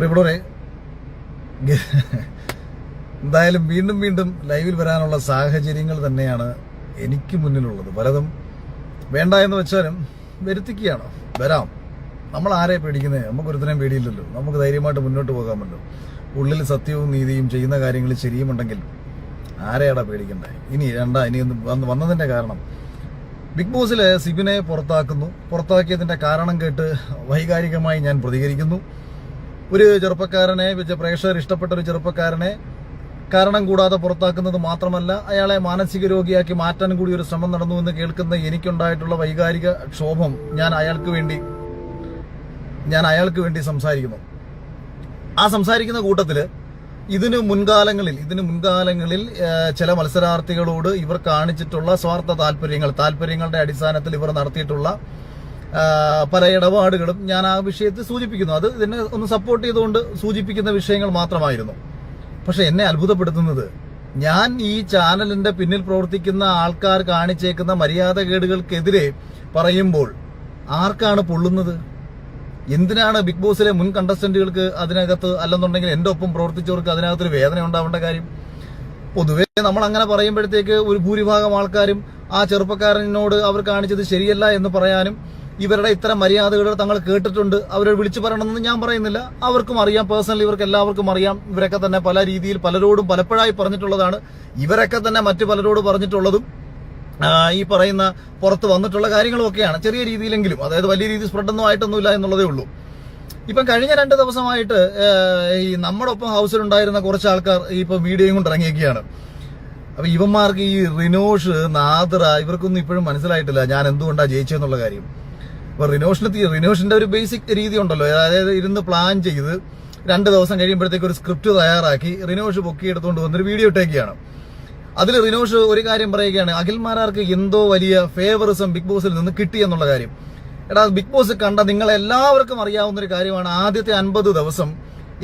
പ്രിയപ്പെട്ടവരെ എന്തായാലും വീണ്ടും വീണ്ടും ലൈവിൽ വരാനുള്ള സാഹചര്യങ്ങൾ തന്നെയാണ് എനിക്ക് മുന്നിലുള്ളത്. പലതും വേണ്ട എന്ന് വെച്ചാലും വരുത്തിക്കുകയാണ്. വരാം. നമ്മൾ ആരെ പേടിക്കുന്നത് നമുക്കൊരുത്തനെയും പേടിയില്ലല്ലോ. നമുക്ക് ധൈര്യമായിട്ട് മുന്നോട്ട് പോകാൻ പറ്റും ഉള്ളിൽ സത്യവും നീതിയും ചെയ്യുന്ന കാര്യങ്ങൾ ശരിയുമുണ്ടെങ്കിൽ ആരെയാടാ പേടിക്കണ്ടേ? ഇനി രണ്ടാ ഇനി വന്ന് വന്നതിന്റെ കാരണം. ബിഗ് ബോസിലെ സിബിനെ പുറത്താക്കുന്നു. പുറത്താക്കിയതിന്റെ കാരണം കേട്ട് വൈകാരികമായി ഞാൻ പ്രതികരിക്കുന്നു. ഒരു ചെറുപ്പക്കാരനെ പ്രേക്ഷകർ ഇഷ്ടപ്പെട്ട ഒരു ചെറുപ്പക്കാരനെ കാരണം കൂടാതെ പുറത്താക്കുന്നത് മാത്രമല്ല അയാളെ മാനസിക രോഗിയാക്കി മാറ്റാൻ കൂടി ഒരു ശ്രമം നടന്നു എന്ന് കേൾക്കുന്ന എനിക്കുണ്ടായിട്ടുള്ള വൈകാരിക ക്ഷോഭം ഞാൻ അയാൾക്ക് വേണ്ടി ഞാൻ അയാൾക്ക് വേണ്ടി സംസാരിക്കുന്നു. ആ സംസാരിക്കുന്ന കൂട്ടത്തിൽ ഇതിന് മുൻകാലങ്ങളിൽ ഇതിന് മുൻകാലങ്ങളിൽ ചില മത്സരാർത്ഥികളോട് ഇവർ കാണിച്ചിട്ടുള്ള സ്വാർത്ഥ താല്പര്യങ്ങൾ താല്പര്യങ്ങളുടെ അടിസ്ഥാനത്തിൽ ഇവർ നടത്തിയിട്ടുള്ള പല ഇടപാടുകളും ഞാൻ ആ വിഷയത്തിൽ സൂചിപ്പിക്കുന്നു. അത് ഇതിനെ ഒന്ന് സപ്പോർട്ട് ചെയ്തുകൊണ്ട് സൂചിപ്പിക്കുന്ന വിഷയങ്ങൾ മാത്രമായിരുന്നു. പക്ഷെ എന്നെ അത്ഭുതപ്പെടുത്തുന്നത് ഞാൻ ഈ ചാനലിന്റെ പിന്നിൽ പ്രവർത്തിക്കുന്ന ആൾക്കാർ കാണിച്ചേക്കുന്ന മര്യാദകേടുകൾക്കെതിരെ പറയുമ്പോൾ ആർക്കാണ് പൊള്ളുന്നത്? എന്തിനാണ് ബിഗ് ബോസിലെ മുൻ കണ്ടസ്റ്റന്റുകൾക്ക് അതിനകത്ത് അല്ലെന്നുണ്ടെങ്കിൽ എന്റെ ഒപ്പം പ്രവർത്തിച്ചവർക്ക് അതിനകത്തൊരു വേദന ഉണ്ടാവേണ്ട കാര്യം? പൊതുവെ നമ്മൾ അങ്ങനെ പറയുമ്പോഴത്തേക്ക് ഒരു ഭൂരിഭാഗം ആൾക്കാരും ആ ചെറുപ്പക്കാരനോട് അവർ കാണിച്ചത് ശരിയല്ല എന്ന് പറയാനും ഇവരുടെ ഇത്തരം മര്യാദകൾ തങ്ങൾ കേട്ടിട്ടുണ്ട്. അവരെ വിളിച്ചു പറയണമെന്ന് ഞാൻ പറയുന്നില്ല. അവർക്കും അറിയാം പേഴ്സണലി ഇവർക്ക് എല്ലാവർക്കും അറിയാം. ഇവരൊക്കെ തന്നെ പല രീതിയിൽ പലരോടും പലപ്പോഴായി പറഞ്ഞിട്ടുള്ളതാണ്. ഇവരൊക്കെ തന്നെ മറ്റു പലരോട് പറഞ്ഞിട്ടുള്ളതും ഈ പറയുന്ന പുറത്ത് വന്നിട്ടുള്ള കാര്യങ്ങളൊക്കെയാണ് ചെറിയ രീതിയിലെങ്കിലും അതായത് വലിയ രീതിയിൽ സ്പ്രെഡൊന്നും ആയിട്ടൊന്നുമില്ല എന്നുള്ളതേ ഉള്ളൂ. ഇപ്പം കഴിഞ്ഞ രണ്ട് ദിവസമായിട്ട് ഈ നമ്മുടെ ഒപ്പം ഹൗസിലുണ്ടായിരുന്ന കുറച്ച് ആൾക്കാർ ഇപ്പൊ വീഡിയോയും കൊണ്ട് ഇറങ്ങിയൊക്കെയാണ് അപ്പൊ ഇവന്മാർക്ക് ഈ റിനോഷ് നാദ്ര ഇവർക്കൊന്നും ഇപ്പോഴും മനസ്സിലായിട്ടില്ല ഞാൻ എന്തുകൊണ്ടാണ് ജയിച്ചതെന്നുള്ള കാര്യം. അപ്പൊ റിനോഷന് റിനോഷന്റെ ഒരു ബേസിക് രീതി ഉണ്ടല്ലോ. അതായത് ഇരുന്ന് പ്ലാൻ ചെയ്ത് രണ്ട് ദിവസം കഴിയുമ്പോഴത്തേക്ക് ഒരു സ്ക്രിപ്റ്റ് തയ്യാറാക്കി റിനോഷ് പൊക്കിയെടുത്തുകൊണ്ട് വന്നൊരു വീഡിയോ ഇട്ടേക്കാണ് അതിൽ റിനോഷ് ഒരു കാര്യം പറയുകയാണ് അഖിൽമാരാർക്ക് എന്തോ വലിയ ഫേവറിസം ബിഗ് ബോസിൽ നിന്ന് കിട്ടി എന്നുള്ള കാര്യം. എടാ ബിഗ് ബോസ് കണ്ട നിങ്ങൾ എല്ലാവർക്കും അറിയാവുന്ന ഒരു കാര്യമാണ് ആദ്യത്തെ അൻപത് ദിവസം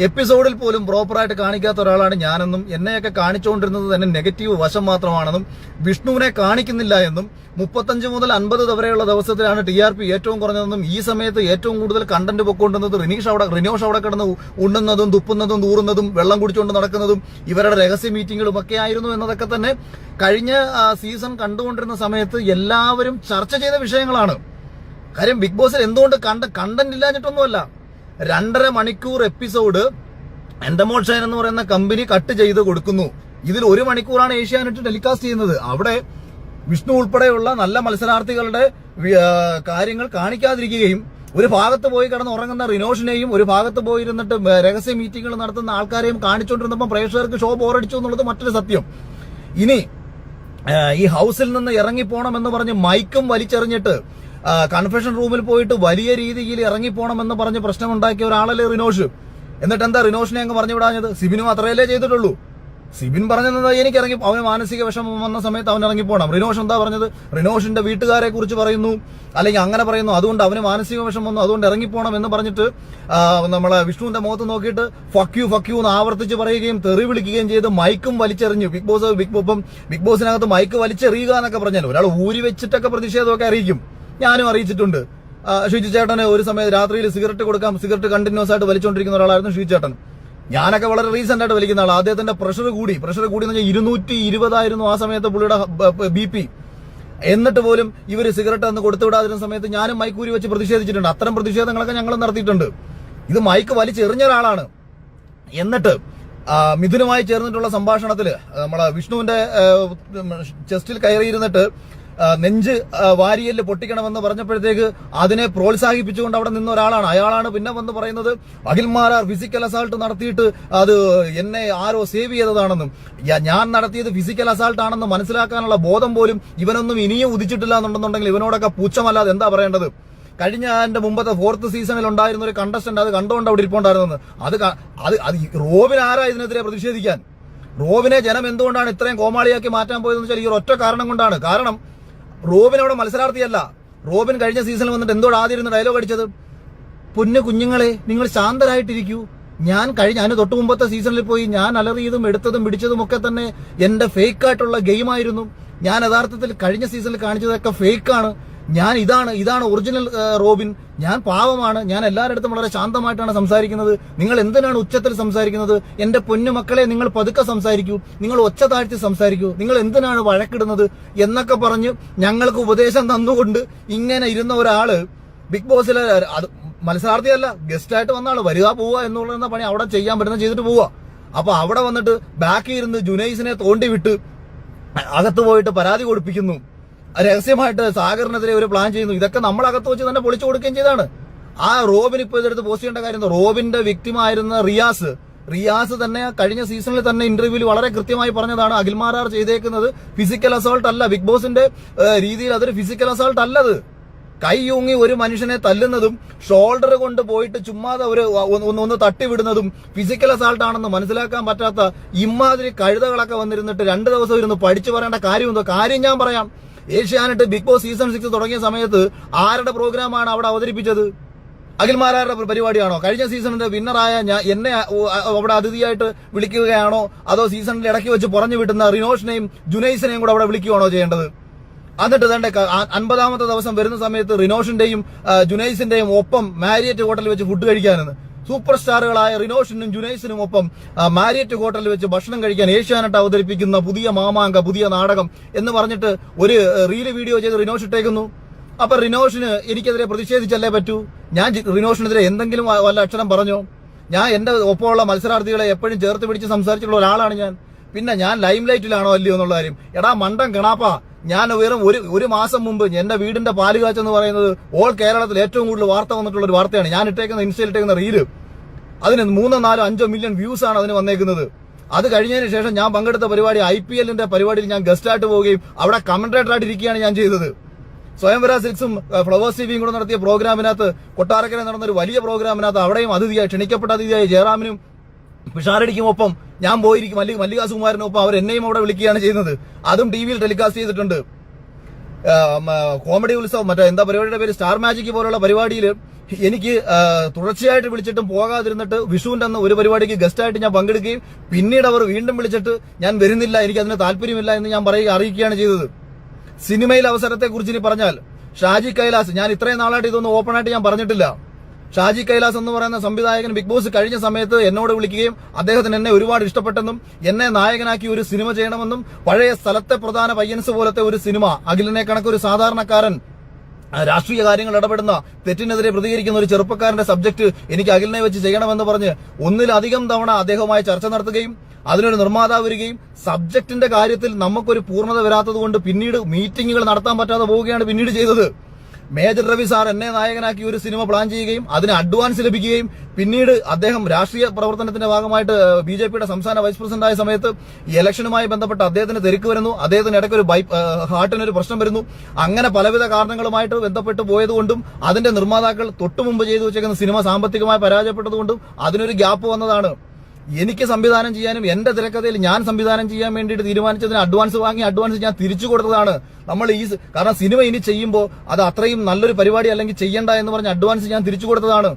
എപ്പിസോഡിൽ പോലും പ്രോപ്പറായിട്ട് കാണിക്കാത്ത ഒരാളാണ് ഞാനെന്നും എന്നെയൊക്കെ കാണിച്ചുകൊണ്ടിരുന്നത് തന്നെ നെഗറ്റീവ് വശം മാത്രമാണെന്നും വിഷ്ണുവിനെ കാണിക്കുന്നില്ല എന്നും മുപ്പത്തഞ്ച് മുതൽ അൻപത് വരെയുള്ള ദിവസത്തിലാണ് ടി ആർ പി ഏറ്റവും കുറഞ്ഞതെന്നും ഈ സമയത്ത് ഏറ്റവും കൂടുതൽ കണ്ടന്റ് പൊക്കൊണ്ടുന്നത് റിനീഷ് അവിടെ റിനോഷ് അവിടെ കിടന്ന് ഉണ്ണുന്നതും തുപ്പുന്നതും തൂറുന്നതും വെള്ളം കുടിച്ചുകൊണ്ട് നടക്കുന്നതും ഇവരുടെ രഹസ്യ മീറ്റിങ്ങുകളും ഒക്കെ ആയിരുന്നു എന്നതൊക്കെ തന്നെ കഴിഞ്ഞ സീസൺ കണ്ടുകൊണ്ടിരുന്ന സമയത്ത് എല്ലാവരും ചർച്ച ചെയ്ത വിഷയങ്ങളാണ്. കാര്യം ബിഗ് ബോസിൽ എന്തുകൊണ്ട് കണ്ട കണ്ടന്റ് ഇല്ലാഞ്ഞിട്ടൊന്നുമല്ല. രണ്ടര മണിക്കൂർ എപ്പിസോഡ് എൻഡമോൾ ഷൈൻ എന്ന് പറയുന്ന കമ്പനി കട്ട് ചെയ്ത് കൊടുക്കുന്നു. ഇതിൽ ഒരു മണിക്കൂറാണ് ഏഷ്യാനെറ്റ് ടെലികാസ്റ്റ് ചെയ്യുന്നത്. അവിടെ വിഷ്ണു ഉൾപ്പെടെയുള്ള നല്ല മത്സരാർത്ഥികളുടെ കാര്യങ്ങൾ കാണിക്കാതിരിക്കുകയും ഒരു ഭാഗത്ത് പോയി കിടന്ന് ഉറങ്ങുന്ന റിനോഷിനെയും ഒരു ഭാഗത്ത് പോയി ഇരുന്നിട്ട് രഹസ്യ മീറ്റിംഗുകൾ നടത്തുന്ന ആൾക്കാരെയും കാണിച്ചുകൊണ്ടിരുന്നപ്പോൾ പ്രേക്ഷകർക്ക് ഷോ ബോറടിച്ചു എന്നുള്ളത് മറ്റൊരു സത്യം. ഇനി ഈ ഹൗസിൽ നിന്ന് ഇറങ്ങിപ്പോണം എന്ന് പറഞ്ഞ് മൈക്കും വലിച്ചെറിഞ്ഞിട്ട് കൺഫെഷൻ റൂമിൽ പോയിട്ട് വലിയ രീതിയിൽ ഇറങ്ങിപ്പോണമെന്ന് പറഞ്ഞ് പ്രശ്നമുണ്ടാക്കിയ ഒരാളല്ലേ റിനോഷ്. എന്നിട്ട് എന്താ റിനോഷിനെ അങ്ങ് പറഞ്ഞു വിടാഞ്ഞത്? സിബിനും അത്രയല്ലേ ചെയ്തിട്ടുള്ളൂ. സിബിൻ പറഞ്ഞത് എനിക്ക് ഇറങ്ങി അവന് മാനസിക വിഷമം വന്ന സമയത്ത് അവൻ ഇറങ്ങിപ്പോണം. റിനോഷ് എന്താ പറഞ്ഞത്? റിനോഷിന്റെ വീട്ടുകാരെ കുറിച്ച് പറയുന്നു. അല്ലെങ്കിൽ അങ്ങനെ പറയുന്നു. അതുകൊണ്ട് അവന് മാനസിക വിഷമം വന്നു. അതുകൊണ്ട് ഇറങ്ങിപ്പോണം എന്ന് പറഞ്ഞിട്ട് നമ്മളെ വിഷ്ണുവിന്റെ മുഖത്ത് നോക്കിയിട്ട് ഫക്യു ഫക്യു എന്ന് ആവർത്തിച്ച് പറയുകയും തെറി വിളിക്കുകയും ചെയ്ത് മൈക്കും വലിച്ചെറിഞ്ഞു. ബിഗ് ബോസ് ബിഗ് ബോസും ബിഗ് ബോസിനകത്ത് മൈക്ക് വലിച്ചെറിയുക എന്നൊക്കെ പറഞ്ഞാൽ ഒരാൾ ഊരി വെച്ചിട്ടൊക്കെ പ്രതിഷേധമൊക്കെ അറിയിക്കും. ഞാനും അറിയിച്ചിട്ടുണ്ട്. ഷുജി ചേട്ടന് ഒരു സമയത്ത് രാത്രിയിൽ സിഗരറ്റ് കൊടുക്കാം സിഗരറ്റ് കണ്ടിന്യൂസ് ആയിട്ട് വലിച്ചുകൊണ്ടിരിക്കുന്ന ഒരാളായിരുന്നു ഷുജി ചേട്ടൻ. ഞാനൊക്കെ വളരെ റീസെന്റ് ആയിട്ട് വലിക്കുന്ന ആൾ അദ്ദേഹത്തിന്റെ പ്രഷർ കൂടി. പ്രഷർ കൂടി എന്ന് ഇരുന്നൂറ്റി ഇരുപതായിരുന്നു ആ സമയത്ത് പുള്ളിയുടെ ബി പി എന്നിട്ട് പോലും ഇവർ സിഗരറ്റ് അന്ന് കൊടുത്തുവിടാതിരുന്ന സമയത്ത് ഞാനും മൈക്കൂരി വെച്ച് പ്രതിഷേധിച്ചിട്ടുണ്ട്. അത്തരം പ്രതിഷേധങ്ങളൊക്കെ ഞങ്ങൾ നടത്തിയിട്ടുണ്ട്. ഇത് മൈക്ക് വലിച്ചെറിഞ്ഞ ഒരാളാണ്. എന്നിട്ട് മിഥുനുമായി ചേർന്നിട്ടുള്ള സംഭാഷണത്തിൽ നമ്മളെ വിഷ്ണുവിന്റെ ചെസ്റ്റിൽ കയറിയിരുന്നിട്ട് നെഞ്ച് വാരിയൽ പൊട്ടിക്കണമെന്ന് പറഞ്ഞപ്പോഴത്തേക്ക് അതിനെ പ്രോത്സാഹിപ്പിച്ചുകൊണ്ട് അവിടെ നിന്ന ഒരാളാണ്. അയാളാണ് പിന്നെ വന്ന് പറയുന്നത് അഖിൽമാരാർ ഫിസിക്കൽ അസാൾട്ട് നടത്തിയിട്ട് അത് എന്നെ ആരോ സേവ് ചെയ്തതാണെന്നും ഞാൻ നടത്തിയത് ഫിസിക്കൽ അസാൾട്ട് ആണെന്ന് മനസ്സിലാക്കാനുള്ള ബോധം പോലും ഇവനൊന്നും ഇനിയും ഉദിച്ചിട്ടില്ല എന്നുണ്ടെന്നുണ്ടെങ്കിൽ ഇവനോടൊക്കെ പുച്ഛമല്ലാതെ എന്താ പറയേണ്ടത്? കഴിഞ്ഞ എന്റെ മുമ്പത്തെ ഫോർത്ത് സീസണിൽ ഉണ്ടായിരുന്ന ഒരു കണ്ടസ്റ്റന്റ് അത് കണ്ടുകൊണ്ട് അവിടെ ഇരിപ്പുണ്ടായിരുന്നത് അത് അത് അത് റോബിൻ ആരാ ഇതിനെതിരെ പ്രതിഷേധിക്കാൻ? റോബിനെ ജനം എന്തുകൊണ്ടാണ് ഇത്രയും കോമാളിയാക്കി മാറ്റാൻ പോയതെന്ന് വെച്ചാൽ ഈ ഒറ്റ കാരണം കൊണ്ടാണ്. കാരണം റോബിൻ അവിടെ മത്സരാർത്ഥിയല്ല. റോബിൻ കഴിഞ്ഞ സീസണിൽ വന്നിട്ട് എന്തോട് ആദ്യം ഇരുന്ന് ഡയലോഗ് അടിച്ചത്? പൊന്നു കുഞ്ഞുങ്ങളെ നിങ്ങൾ ശാന്തരായിട്ടിരിക്കൂ. ഞാൻ കഴിഞ്ഞ അതിന് തൊട്ട് മുമ്പത്തെ സീസണിൽ പോയി ഞാൻ അലറിയതും എടുത്തതും പിടിച്ചതും ഒക്കെ തന്നെ എന്റെ ഫേക്ക് ആയിട്ടുള്ള ഗെയിമായിരുന്നു ഞാൻ യഥാർത്ഥത്തിൽ കഴിഞ്ഞ സീസണിൽ കാണിച്ചതൊക്കെ ഫേക്കാണ് ഞാൻ ഇതാണ് ഇതാണ് ഒറിജിനൽ റോബിൻ. ഞാൻ പാവമാണ്. ഞാൻ എല്ലാവരുടെ വളരെ ശാന്തമായിട്ടാണ് സംസാരിക്കുന്നത്. നിങ്ങൾ എന്തിനാണ് ഉച്ചത്തിൽ സംസാരിക്കുന്നത്? എന്റെ പൊന്നു മക്കളെ നിങ്ങൾ പതുക്കെ സംസാരിക്കൂ. നിങ്ങൾ ഒച്ച താഴ്ത്തി സംസാരിക്കൂ. നിങ്ങൾ എന്തിനാണ് വഴക്കിടുന്നത്? എന്നൊക്കെ പറഞ്ഞ് ഞങ്ങൾക്ക് ഉപദേശം തന്നുകൊണ്ട് ഇങ്ങനെ ഇരുന്ന ഒരാൾ ബിഗ് ബോസിലെ അത് മത്സരാർത്ഥിയല്ല ഗസ്റ്റായിട്ട് വന്ന ആൾ വരിക പോവുക എന്നുള്ള പണി അവിടെ ചെയ്യാൻ പറ്റുന്ന ചെയ്തിട്ട് പോവുക. അപ്പൊ അവിടെ വന്നിട്ട് ബാക്കി ഇരുന്ന് ജുനൈസിനെ തോണ്ടി വിട്ട് അകത്ത് പോയിട്ട് പരാതി കൊടുപ്പിക്കുന്നു. രഹസ്യമായിട്ട് സാഗറിനെതിരെ ഒരു പ്ലാൻ ചെയ്യുന്നു. ഇതൊക്കെ നമ്മൾ അകത്ത് വെച്ച് തന്നെ പൊളിച്ചു കൊടുക്കുകയും ചെയ്താണ്. ആ റോബിൻ ഇപ്പൊ ഇതെടുത്ത് പോസ്റ്റ് ചെയ്യേണ്ട കാര്യം? റോബിന്റെ വ്യക്തിമായിരുന്ന റിയാസ്. റിയാസ് തന്നെ കഴിഞ്ഞ സീസണിൽ തന്നെ ഇന്റർവ്യൂവിൽ വളരെ കൃത്യമായി പറഞ്ഞതാണ് അഖിൽമാരാർ ചെയ്തേക്കുന്നത് ഫിസിക്കൽ അസോൾട്ട് അല്ല. ബിഗ് ബോസിന്റെ രീതിയിൽ അതൊരു ഫിസിക്കൽ അസോൾട്ട് അല്ലത്. കൈയൂങ്ങി ഒരു മനുഷ്യനെ തല്ലുന്നതും ഷോൾഡർ കൊണ്ട് പോയിട്ട് ചുമ്മാതെ ഒരു ഒന്ന് ഒന്ന് തട്ടിവിടുന്നതും ഫിസിക്കൽ അസാൾട്ട് ആണെന്ന് മനസ്സിലാക്കാൻ പറ്റാത്ത ഇമാതിരി കഴുതകളൊക്കെ വന്നിരുന്നിട്ട് രണ്ട് ദിവസം ഇരുന്ന് പഠിച്ചു പറയേണ്ട കാര്യം എന്തോ കാര്യം ഞാൻ പറയാം. Asianet big boss season six തുടങ്ങിയ സമയത്ത് ആരുടെ പ്രോഗ്രാമാണ് അവിടെ അവതരിപ്പിച്ചത്? അഖിൽമാരാരുടെ പരിപാടിയാണോ? കഴിഞ്ഞ സീസണിന്റെ വിന്നറായ ഞാൻ എന്നെ അവിടെ അതിഥിയായിട്ട് വിളിക്കുകയാണോ? അതോ സീസണിൽ ഇടയ്ക്ക് വെച്ച് പുറഞ്ഞു വിട്ടുന്ന റിനോഷിനെയും ജുനൈസിനെയും കൂടെ അവിടെ വിളിക്കുകയാണോ ചെയ്യേണ്ടത്? എന്നിട്ട് തന്റെ അൻപതാമത്തെ ദിവസം വരുന്ന സമയത്ത് റിനോഷിന്റെയും ജുനൈസിന്റെയും ഒപ്പം മാരിയറ്റ് ഹോട്ടലിൽ വെച്ച് ഫുഡ് കഴിക്കാനെന്ന്. സൂപ്പർ സ്റ്റാറുകളായ റിനോഷിനും ജുനൈസിനും ഒപ്പം മാരിയറ്റ് ഹോട്ടലിൽ വെച്ച് ഭക്ഷണം കഴിക്കാൻ ഏഷ്യാനെറ്റ് അവതരിപ്പിക്കുന്ന പുതിയ മാമാങ്ക പുതിയ നാടകം എന്ന് പറഞ്ഞിട്ട് ഒരു റീൽ വീഡിയോ ചെയ്ത് റിനോഷ് ഇട്ടേക്കുന്നു. അപ്പൊ റിനോഷിന് എനിക്കെതിരെ പ്രതിഷേധിച്ചല്ലേ പറ്റൂ? ഞാൻ റിനോഷിനെതിരെ എന്തെങ്കിലും വല്ല അക്ഷരം പറഞ്ഞോ? ഞാൻ എന്റെ ഒപ്പമുള്ള മത്സരാർത്ഥികളെ എപ്പോഴും ചേർത്ത് പിടിച്ച് സംസാരിച്ചിട്ടുള്ള ഒരാളാണ് ഞാൻ. പിന്നെ ഞാൻ ലൈം ലൈറ്റിലാണോ അല്ലയോ എന്നുള്ള കാര്യം. എടാ മണ്ടം കിണാപ്പാ. ഞാൻ വെറും ഒരു ഒരു മാസം മുമ്പ് എന്റെ വീടിന്റെ പാൽ കാച്ച് എന്ന് പറയുന്നത് ഓൾ കേരളത്തിൽ ഏറ്റവും കൂടുതൽ വാർത്ത വന്നിട്ടുള്ള ഒരു വാർത്തയാണ്. ഞാൻ ഇട്ടേക്കുന്ന ഇൻസ്റ്റയിൽ ഇട്ടേക്കുന്ന റീൽ അതിന് മൂന്നോ നാലോ അഞ്ചോ മില്യൺ വ്യൂസ് ആണ് അതിന് വന്നേക്കുന്നത്. അത് കഴിഞ്ഞതിന് ശേഷം ഞാൻ പങ്കെടുത്ത പരിപാടി ഐ പി എല്ലിന്റെ പരിപാടിയിൽ ഞാൻ ഗസ്റ്റ് ആയിട്ട് പോവുകയും അവിടെ കമന്റേറ്റർ ആയിട്ട് ഇരിക്കുകയാണ് ഞാൻ ചെയ്തത്. സ്വയംവര സിക്സും ഫ്ലവേഴ്സ് ടിവിയും കൂടെ നടത്തിയ പ്രോഗ്രാമിനകത്ത് കൊട്ടാരക്കര നടന്ന ഒരു വലിയ പ്രോഗ്രാമിനകത്ത് അവിടെയും അതിഥിയായി ക്ഷണിക്കപ്പെട്ട അതിഥിയായി ജയറാമിനും പിഷാരടിക്കും ഒപ്പം ഞാൻ പോയിരിക്കും. മല്ലി മല്ലിക സുകുമാരനൊപ്പം അവർ എന്നെയും അവിടെ വിളിക്കുകയാണ് ചെയ്യുന്നത്. അതും ടി വിയിൽ ടെലികാസ്റ്റ് ചെയ്തിട്ടുണ്ട്. കോമഡി ഉത്സവം മറ്റേ എന്താ പരിപാടിയുടെ പേര്? സ്റ്റാർ മാജിക് പോലുള്ള പരിപാടിയിൽ എനിക്ക് തുടർച്ചയായിട്ട് വിളിച്ചിട്ടും പോകാതിരുന്നിട്ട് വിഷുവിന്റെ അന്ന് ഒരു പരിപാടിക്ക് ഗസ്റ്റായിട്ട് ഞാൻ പങ്കെടുക്കുകയും പിന്നീട് അവർ വീണ്ടും വിളിച്ചിട്ട് ഞാൻ വരുന്നില്ല എനിക്ക് അതിന് താല്പര്യമില്ല എന്ന് ഞാൻ പറയുക അറിയിക്കുകയാണ് ചെയ്തത്. സിനിമയിൽ അവസരത്തെക്കുറിച്ച് ഇനി പറഞ്ഞാൽ ഷാജി കൈലാസ് ഞാൻ ഇത്രയും നാളായിട്ട് ഇതൊന്നും ഓപ്പണായിട്ട് ഞാൻ പറഞ്ഞിട്ടില്ല. ഷാജി കൈലാസ് എന്ന് പറയുന്ന സംവിധായകൻ ബിഗ് ബോസ് കഴിഞ്ഞ സമയത്ത് എന്നോട് വിളിക്കുകയും അദ്ദേഹത്തിന് എന്നെ ഒരുപാട് ഇഷ്ടപ്പെട്ടെന്നും എന്നെ നായകനാക്കി ഒരു സിനിമ ചെയ്യണമെന്നും പഴയ സ്ഥലത്തെ പ്രധാന പയ്യൻസ് പോലത്തെ ഒരു സിനിമ അഖിലിനെ കണക്കൊരു സാധാരണക്കാരൻ രാഷ്ട്രീയ കാര്യങ്ങൾ ഇടപെടുന്ന തെറ്റിനെതിരെ പ്രതികരിക്കുന്ന ഒരു ചെറുപ്പക്കാരന്റെ സബ്ജക്ട് എനിക്ക് അഖിലിനെ വെച്ച് ചെയ്യണമെന്ന് പറഞ്ഞ് ഒന്നിലധികം തവണ അദ്ദേഹവുമായി ചർച്ച നടത്തുകയും അതിനൊരു നിർമ്മാതാവ് വരികയും സബ്ജക്റ്റിന്റെ കാര്യത്തിൽ നമുക്കൊരു പൂർണത വരാത്തത് കൊണ്ട് പിന്നീട് മീറ്റിംഗുകൾ നടത്താൻ പറ്റാതെ പോവുകയാണ് പിന്നീട് ചെയ്തത്. മേജർ രവി സാർ എന്നെ നായകനാക്കി ഒരു സിനിമ പ്ലാൻ ചെയ്യുകയും അതിന് അഡ്വാൻസ് ലഭിക്കുകയും പിന്നീട് അദ്ദേഹം രാഷ്ട്രീയ പ്രവർത്തനത്തിന്റെ ഭാഗമായിട്ട് ബി ജെ പിയുടെ സംസ്ഥാന വൈസ് പ്രസിഡന്റായ സമയത്ത് ഈ ഇലക്ഷനുമായി ബന്ധപ്പെട്ട് അദ്ദേഹത്തിന് തിരക്ക് വരുന്നു. അദ്ദേഹത്തിന് ഇടയ്ക്ക് ഒരു ബൈ ഹാർട്ടിനൊരു പ്രശ്നം വരുന്നു. അങ്ങനെ പലവിധ കാരണങ്ങളുമായിട്ട് ബന്ധപ്പെട്ട് പോയതുകൊണ്ടും അതിന്റെ നിർമ്മാതാക്കൾ തൊട്ടു മുമ്പ് ചെയ്തു വെച്ചേക്കുന്ന സിനിമ സാമ്പത്തികമായി പരാജയപ്പെട്ടതുകൊണ്ടും അതിനൊരു ഗ്യാപ്പ് വന്നതാണ്. എനിക്ക് സംവിധാനം ചെയ്യാനും എന്റെ തിരക്കഥയിൽ ഞാൻ സംവിധാനം ചെയ്യാൻ വേണ്ടിയിട്ട് തീരുമാനിച്ചതിന് അഡ്വാൻസ് വാങ്ങി അഡ്വാൻസ് ഞാൻ തിരിച്ചു കൊടുത്തതാണ്. നമ്മൾ ഈ കാരണം സിനിമ ഇനി ചെയ്യുമ്പോൾ അത് അത്രയും നല്ലൊരു പരിപാടി അല്ലെങ്കിൽ ചെയ്യണ്ട എന്ന് പറഞ്ഞ് അഡ്വാൻസ് ഞാൻ തിരിച്ചു കൊടുത്തതാണ്.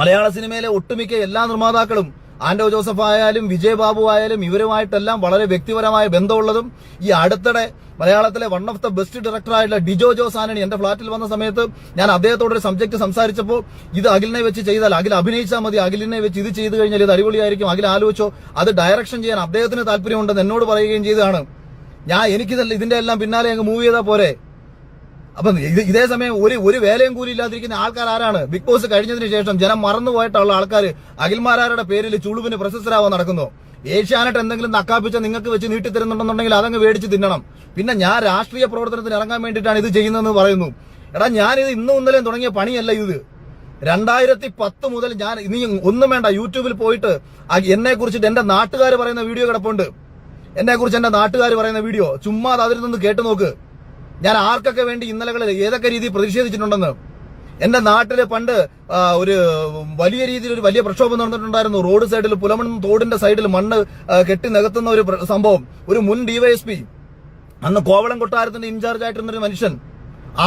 മലയാള സിനിമയിലെ ഒട്ടുമിക്ക എല്ലാ നിർമ്മാതാക്കളും ആന്റോ ജോസഫ് ആയാലും വിജയ് ബാബു ആയാലും ഇവരുമായിട്ടെല്ലാം വളരെ വ്യക്തിപരമായ ബന്ധമുള്ളതും ഈ അടുത്തിടെ മലയാളത്തിലെ വൺ ഓഫ് ദ ബെസ്റ്റ് ഡയറക്ടറായിട്ടുള്ള ഡിജോ ജോസ് ആനണി എന്റെ ഫ്ളാറ്റിൽ വന്ന സമയത്ത് ഞാൻ അദ്ദേഹത്തോട് ഒരു സബ്ജക്ട് സംസാരിച്ചപ്പോൾ ഇത് അഖിലിനെ വെച്ച് ചെയ്താൽ അഖിൽ അഭിനയിച്ചാൽ മതി അഖിലിനെ വെച്ച് ഇത് ചെയ്തു കഴിഞ്ഞാൽ ഇത് അടിപൊളിയായിരിക്കും അഖിൽ ആലോചിച്ചോ അത് ഡയറക്ഷൻ ചെയ്യാൻ അദ്ദേഹത്തിന് താല്പര്യമുണ്ടെന്ന് എന്നോട് പറയുകയും ചെയ്തതാണ്. ഞാൻ എനിക്ക് ഇതിന്റെ എല്ലാം പിന്നാലെ അങ്ങ് മൂവ് ചെയ്താൽ പോരെ. അപ്പൊ ഇത് സമയം ഒരു ഒരു വേലയും കൂലി ഇല്ലാതിരിക്കുന്ന ആൾക്കാർ ആരാണ്? ബിഗ് ബോസ് കഴിഞ്ഞതിന് ശേഷം ജനം മറന്നുപോയിട്ടുള്ള ആൾക്കാർ അഖിൽമാരാരുടെ പേരിൽ ചുളുവിന് പ്രശസ്തരാവാൻ നടക്കുന്നു. ഏഷ്യാനെറ്റ് എന്തെങ്കിലും നക്കാപ്പിച്ച നിങ്ങൾക്ക് വെച്ച് നീട്ടി നീട്ടിത്തരുന്നുണ്ടെന്നുണ്ടെങ്കിൽ അതങ്ങ് മേടിച്ച് തിന്നണം. പിന്നെ ഞാൻ രാഷ്ട്രീയ പ്രവർത്തനത്തിന് ഇറങ്ങാൻ വേണ്ടിയിട്ടാണ് ഇത് ചെയ്യുന്നതെന്ന് പറയുന്നു. എടാ ഞാനിത് ഇന്നും ഇന്നലെയും തുടങ്ങിയ പണിയല്ല ഇത്. രണ്ടായിരത്തി പത്ത് മുതൽ ഞാൻ ഇനി ഒന്നും വേണ്ട യൂട്യൂബിൽ പോയിട്ട് എന്നെ കുറിച്ചിട്ട് എന്റെ നാട്ടുകാർ പറയുന്ന വീഡിയോ കിടപ്പുണ്ട്. എന്നെ കുറിച്ച് എന്റെ നാട്ടുകാർ പറയുന്ന വീഡിയോ ചുമ്മാ അത് അതിൽ നിന്ന് കേട്ടു നോക്ക്. ഞാൻ ആർക്കൊക്കെ വേണ്ടി ഇന്നലകളിൽ ഏതൊക്കെ രീതിയിൽ പ്രതിഷേധിച്ചിട്ടുണ്ടെന്ന്. എന്റെ നാട്ടിൽ പണ്ട് ഒരു വലിയ രീതിയിൽ ഒരു വലിയ പ്രക്ഷോഭം നടന്നിട്ടുണ്ടായിരുന്നു. റോഡ് സൈഡിൽ പുലമൺ തോടിന്റെ സൈഡിൽ മണ്ണ് കെട്ടി നികത്തുന്ന ഒരു സംഭവം. ഒരു മുൻ ഡിവൈഎസ്പി അന്ന് കോവളം കൊട്ടാരത്തിന്റെ ഇൻചാർജ് ആയിട്ടിരുന്ന ഒരു മനുഷ്യൻ. ആ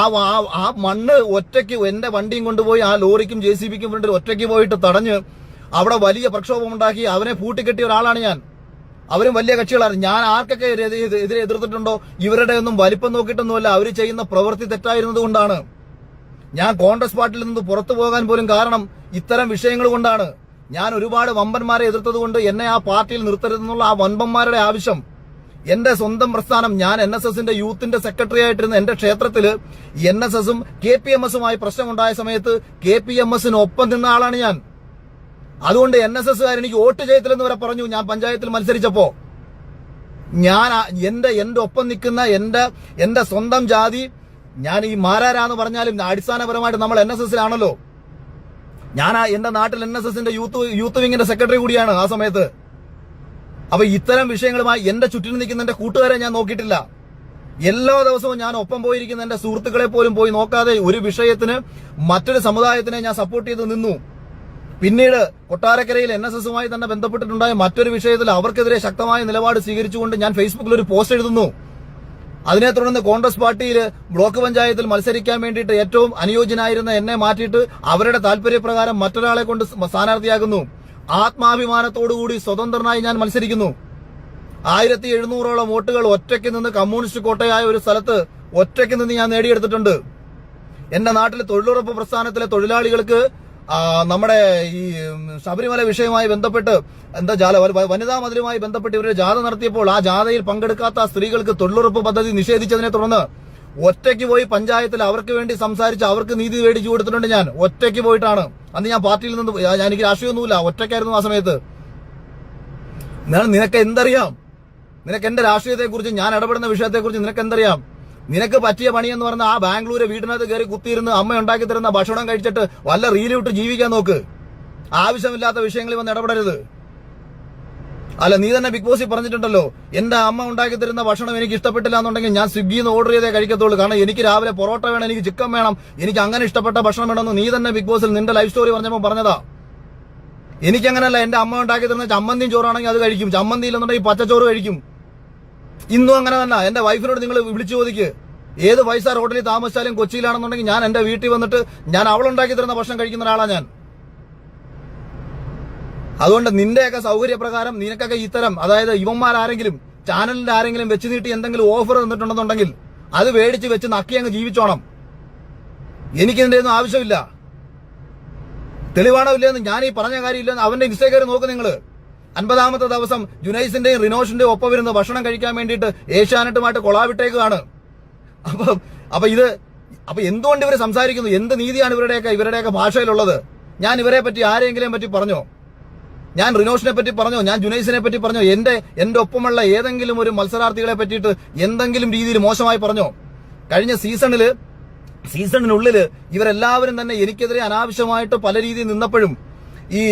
ആ- മണ്ണ് ഒറ്റയ്ക്ക് എന്റെ വണ്ടിയും കൊണ്ടുപോയി ആ ലോറിക്കും ജെ സി ബിക്കും ഒറ്റയ്ക്ക് പോയിട്ട് തടഞ്ഞ് അവിടെ വലിയ പ്രക്ഷോഭം ഉണ്ടാക്കി അവനെ പൂട്ടിക്കെട്ടിയ ഒരാളാണ് ഞാൻ. അവരും വലിയ കക്ഷികളാണ് ഞാൻ ആർക്കൊക്കെ എതിരെ എതിർത്തിട്ടുണ്ടോ? ഇവരുടെ ഒന്നും വലിപ്പം നോക്കിയിട്ടൊന്നുമല്ല. അവർ ചെയ്യുന്ന പ്രവൃത്തി തെറ്റായിരുന്നത് കൊണ്ടാണ്. ഞാൻ കോൺഗ്രസ് പാർട്ടിയിൽ നിന്ന് പുറത്തു പോകാൻ പോലും കാരണം ഇത്തരം വിഷയങ്ങൾ കൊണ്ടാണ്. ഞാൻ ഒരുപാട് വമ്പന്മാരെ എതിർത്തത് കൊണ്ട് എന്നെ ആ പാർട്ടിയിൽ നിർത്തരുതെന്നുള്ള ആ വമ്പന്മാരുടെ ആവശ്യം. എന്റെ സ്വന്തം പ്രസ്ഥാനം ഞാൻ എൻ എസ് എസിന്റെ യൂത്തിന്റെ സെക്രട്ടറി ആയിട്ടിരുന്ന എന്റെ ക്ഷേത്രത്തിൽ എൻ എസ് എസും കെ പി എം എസുമായി പ്രശ്നമുണ്ടായ സമയത്ത് കെ പി എം എസിനൊപ്പം നിന്ന ആളാണ് ഞാൻ. അതുകൊണ്ട് എൻ എസ് എസ്സുകാർ എനിക്ക് വോട്ട് ചെയ്യത്തില്ലെന്ന് വരെ പറഞ്ഞു. ഞാൻ പഞ്ചായത്തിൽ മത്സരിച്ചപ്പോ ഞാൻ എന്റെ എന്റെ ഒപ്പം നിൽക്കുന്ന എന്റെ എന്റെ സ്വന്തം ജാതി ഞാൻ ഈ മാരാരാന്ന് പറഞ്ഞാലും അടിസ്ഥാനപരമായിട്ട് നമ്മൾ എൻ എസ് എസിലാണല്ലോ ഞാൻ എന്റെ നാട്ടിൽ എൻ എസ് എസിന്റെ യൂത്ത് യൂത്ത് വിങ്ങിന്റെ സെക്രട്ടറി കൂടിയാണ് ആ സമയത്ത്. അപ്പൊ ഇത്തരം വിഷയങ്ങളുമായി എന്റെ ചുറ്റിനും നിൽക്കുന്ന എന്റെ കൂട്ടുകാരെ ഞാൻ നോക്കിയിട്ടില്ല. എല്ലാ ദിവസവും ഞാൻ ഒപ്പം പോയിരിക്കുന്ന എന്റെ സുഹൃത്തുക്കളെ പോലും പോയി നോക്കാതെ ഒരു വിഷയത്തിന് മറ്റൊരു സമുദായത്തിനെ ഞാൻ സപ്പോർട്ട് ചെയ്ത് നിന്നു. പിന്നീട് കൊട്ടാരക്കരയിൽ എൻ എസ് എസുമായി തന്നെ ബന്ധപ്പെട്ടിട്ടുണ്ടായ മറ്റൊരു വിഷയത്തിൽ അവർക്കെതിരെ ശക്തമായ നിലപാട് സ്വീകരിച്ചുകൊണ്ട് ഞാൻ ഫേസ്ബുക്കിൽ ഒരു പോസ്റ്റ് എഴുതുന്നു. അതിനെ തുടർന്ന് കോൺഗ്രസ് പാർട്ടിയിൽ ബ്ലോക്ക് പഞ്ചായത്തിൽ മത്സരിക്കാൻ വേണ്ടിയിട്ട് ഏറ്റവും അനുയോജ്യനായിരുന്ന എന്നെ മാറ്റിയിട്ട് അവരുടെ താല്പര്യപ്രകാരം മറ്റൊരാളെ കൊണ്ട് സ്ഥാനാർത്ഥിയാകുന്നു. ആത്മാഭിമാനത്തോടുകൂടി സ്വതന്ത്രനായി ഞാൻ മത്സരിക്കുന്നു. ആയിരത്തി എഴുന്നൂറോളം വോട്ടുകൾ ഒറ്റയ്ക്ക് നിന്ന് കമ്മ്യൂണിസ്റ്റ് കോട്ടയായ ഒരു സ്ഥലത്ത് ഒറ്റയ്ക്ക് നിന്ന് ഞാൻ നേടിയെടുത്തിട്ടുണ്ട്. എന്റെ നാട്ടിലെ തൊഴിലുറപ്പ് പ്രസ്ഥാനത്തിലെ തൊഴിലാളികൾക്ക് നമ്മുടെ ഈ ശബരിമല വിഷയവുമായി ബന്ധപ്പെട്ട് എന്താ ജാല വനിതാ മതിലുമായി ബന്ധപ്പെട്ട് ഇവരുടെ ജാഥ നടത്തിയപ്പോൾ ആ ജാഥയിൽ പങ്കെടുക്കാത്ത സ്ത്രീകൾക്ക് തൊഴിലുറപ്പ് പദ്ധതി നിഷേധിച്ചതിനെ തുടർന്ന് ഒറ്റയ്ക്ക് പോയി പഞ്ചായത്തിൽ അവർക്ക് വേണ്ടി സംസാരിച്ച് അവർക്ക് നീതി മേടിച്ചു കൊടുത്തിട്ടുണ്ട് ഞാൻ. ഒറ്റയ്ക്ക് പോയിട്ടാണ്. അന്ന് ഞാൻ പാർട്ടിയിൽ നിന്ന് ഞാൻ എനിക്ക് രാഷ്ട്രീയമൊന്നുമില്ല. ഒറ്റയ്ക്കായിരുന്നു ആ സമയത്ത്. നിനക്ക് എന്തറിയാം? നിനക്ക് എന്റെ രാഷ്ട്രീയത്തെക്കുറിച്ച് ഞാൻ ഇടപെടുന്ന വിഷയത്തെക്കുറിച്ച് നിനക്ക് എന്തറിയാം? നിനക്ക് പറ്റിയ പണി എന്ന് പറഞ്ഞാൽ ആ ബാംഗ്ലൂര് വീടിനകത്ത് കയറി കുത്തിയിരുന്ന് അമ്മ ഉണ്ടാക്കി തരുന്ന ഭക്ഷണം കഴിച്ചിട്ട് വല്ല റീലിട്ട് ജീവിക്കാൻ നോക്ക്. ആവശ്യമില്ലാത്ത വിഷയങ്ങളിൽ വന്ന് ഇടപെടരുത്. അല്ല നീ തന്നെ ബിഗ് ബോസിൽ പറഞ്ഞിട്ടുണ്ടല്ലോ എന്റെ അമ്മ ഉണ്ടാക്കി തരുന്ന ഭക്ഷണം എനിക്ക് ഇഷ്ടപ്പെട്ടില്ല എന്നുണ്ടെങ്കിൽ ഞാൻ സ്വിഗ്ഗിയിൽ നിന്ന് ഓർഡർ ചെയ്തേ കഴിക്കത്തുള്ളൂ. കാരണം എനിക്ക് രാവിലെ പൊറോട്ട വേണം എനിക്ക് ചിക്കൻ വേണം എനിക്ക് അങ്ങനെ ഇഷ്ടപ്പെട്ട ഭക്ഷണം വേണമെന്ന് നീ തന്നെ ബിഗ് ബോസിൽ നിന്റെ ലൈഫ് സ്റ്റോറി പറഞ്ഞപ്പോൾ പറഞ്ഞതാ. എനിക്കങ്ങനല്ല എന്റെ അമ്മ ഉണ്ടാക്കി തരുന്ന ചമ്മന്തിയും ചോറാണെങ്കിൽ അത് കഴിക്കും. ചമ്മന്തി ഇല്ലെന്നുണ്ടെങ്കിൽ പച്ചച്ചോറ് കഴിക്കും. ഇന്നും അങ്ങനെ തന്നെ. എന്റെ വൈഫിനോട് നിങ്ങൾ വിളിച്ചു ചോദിക്ക്. ഏത് ഫൈവ് ഹോട്ടലിൽ താമസിച്ചാലും കൊച്ചിയിലാണെന്നുണ്ടെങ്കിൽ ഞാൻ എന്റെ വീട്ടിൽ വന്നിട്ട് ഞാൻ അവളുണ്ടാക്കി തരുന്ന ഭക്ഷണം കഴിക്കുന്ന ഒരാളാണ് ഞാൻ. അതുകൊണ്ട് നിന്റെയൊക്കെ സൗകര്യപ്രകാരം നിനക്കൊക്കെ ഇത്തരം അതായത് ഇവന്മാരാരെങ്കിലും ചാനലിന്റെ ആരെങ്കിലും വെച്ച് നീട്ടി എന്തെങ്കിലും ഓഫർ തന്നിട്ടുണ്ടെന്നുണ്ടെങ്കിൽ അത് മേടിച്ച് വെച്ച് നക്കി അങ്ങ് ജീവിച്ചോണം. എനിക്കിതിന്റെ ഒന്നും ആവശ്യമില്ല. തെളിവാണോ ഇല്ലെന്ന് ഞാൻ ഈ പറഞ്ഞ കാര്യമില്ലെന്ന് അവന്റെ ഇൻസ്റ്റഗ്രാം നോക്ക് നിങ്ങൾ. അൻപതാമത്തെ ദിവസം ജുനൈസിന്റെയും റിനോഷിന്റെയും ഒപ്പം വരുന്ന ഭക്ഷണം കഴിക്കാൻ വേണ്ടിയിട്ട് ഏഷ്യാനെറ്റുമായിട്ട് കൊളാവിട്ടേക്കാണ് അപ്പൊ അപ്പൊ ഇത് അപ്പൊ എന്തുകൊണ്ട് ഇവർ സംസാരിക്കുന്നു? എന്ത് നീതിയാണ് ഇവരുടെയൊക്കെ ഇവരുടെയൊക്കെ ഭാഷയിലുള്ളത്? ഞാൻ ഇവരെ പറ്റി ആരെങ്കിലും പറ്റി പറഞ്ഞോ? ഞാൻ റിനോഷിനെ പറ്റി പറഞ്ഞോ? ഞാൻ ജുനൈസിനെ പറ്റി പറഞ്ഞോ? എന്റെ എന്റെ ഒപ്പമുള്ള ഏതെങ്കിലും ഒരു മത്സരാർത്ഥികളെ പറ്റിയിട്ട് എന്തെങ്കിലും രീതിയിൽ മോശമായി പറഞ്ഞോ? കഴിഞ്ഞ സീസണിൽ സീസണിനുള്ളിൽ ഇവരെല്ലാവരും തന്നെ എനിക്കെതിരെ അനാവശ്യമായിട്ട് പല രീതിയിൽ നിന്നപ്പോഴും ഈ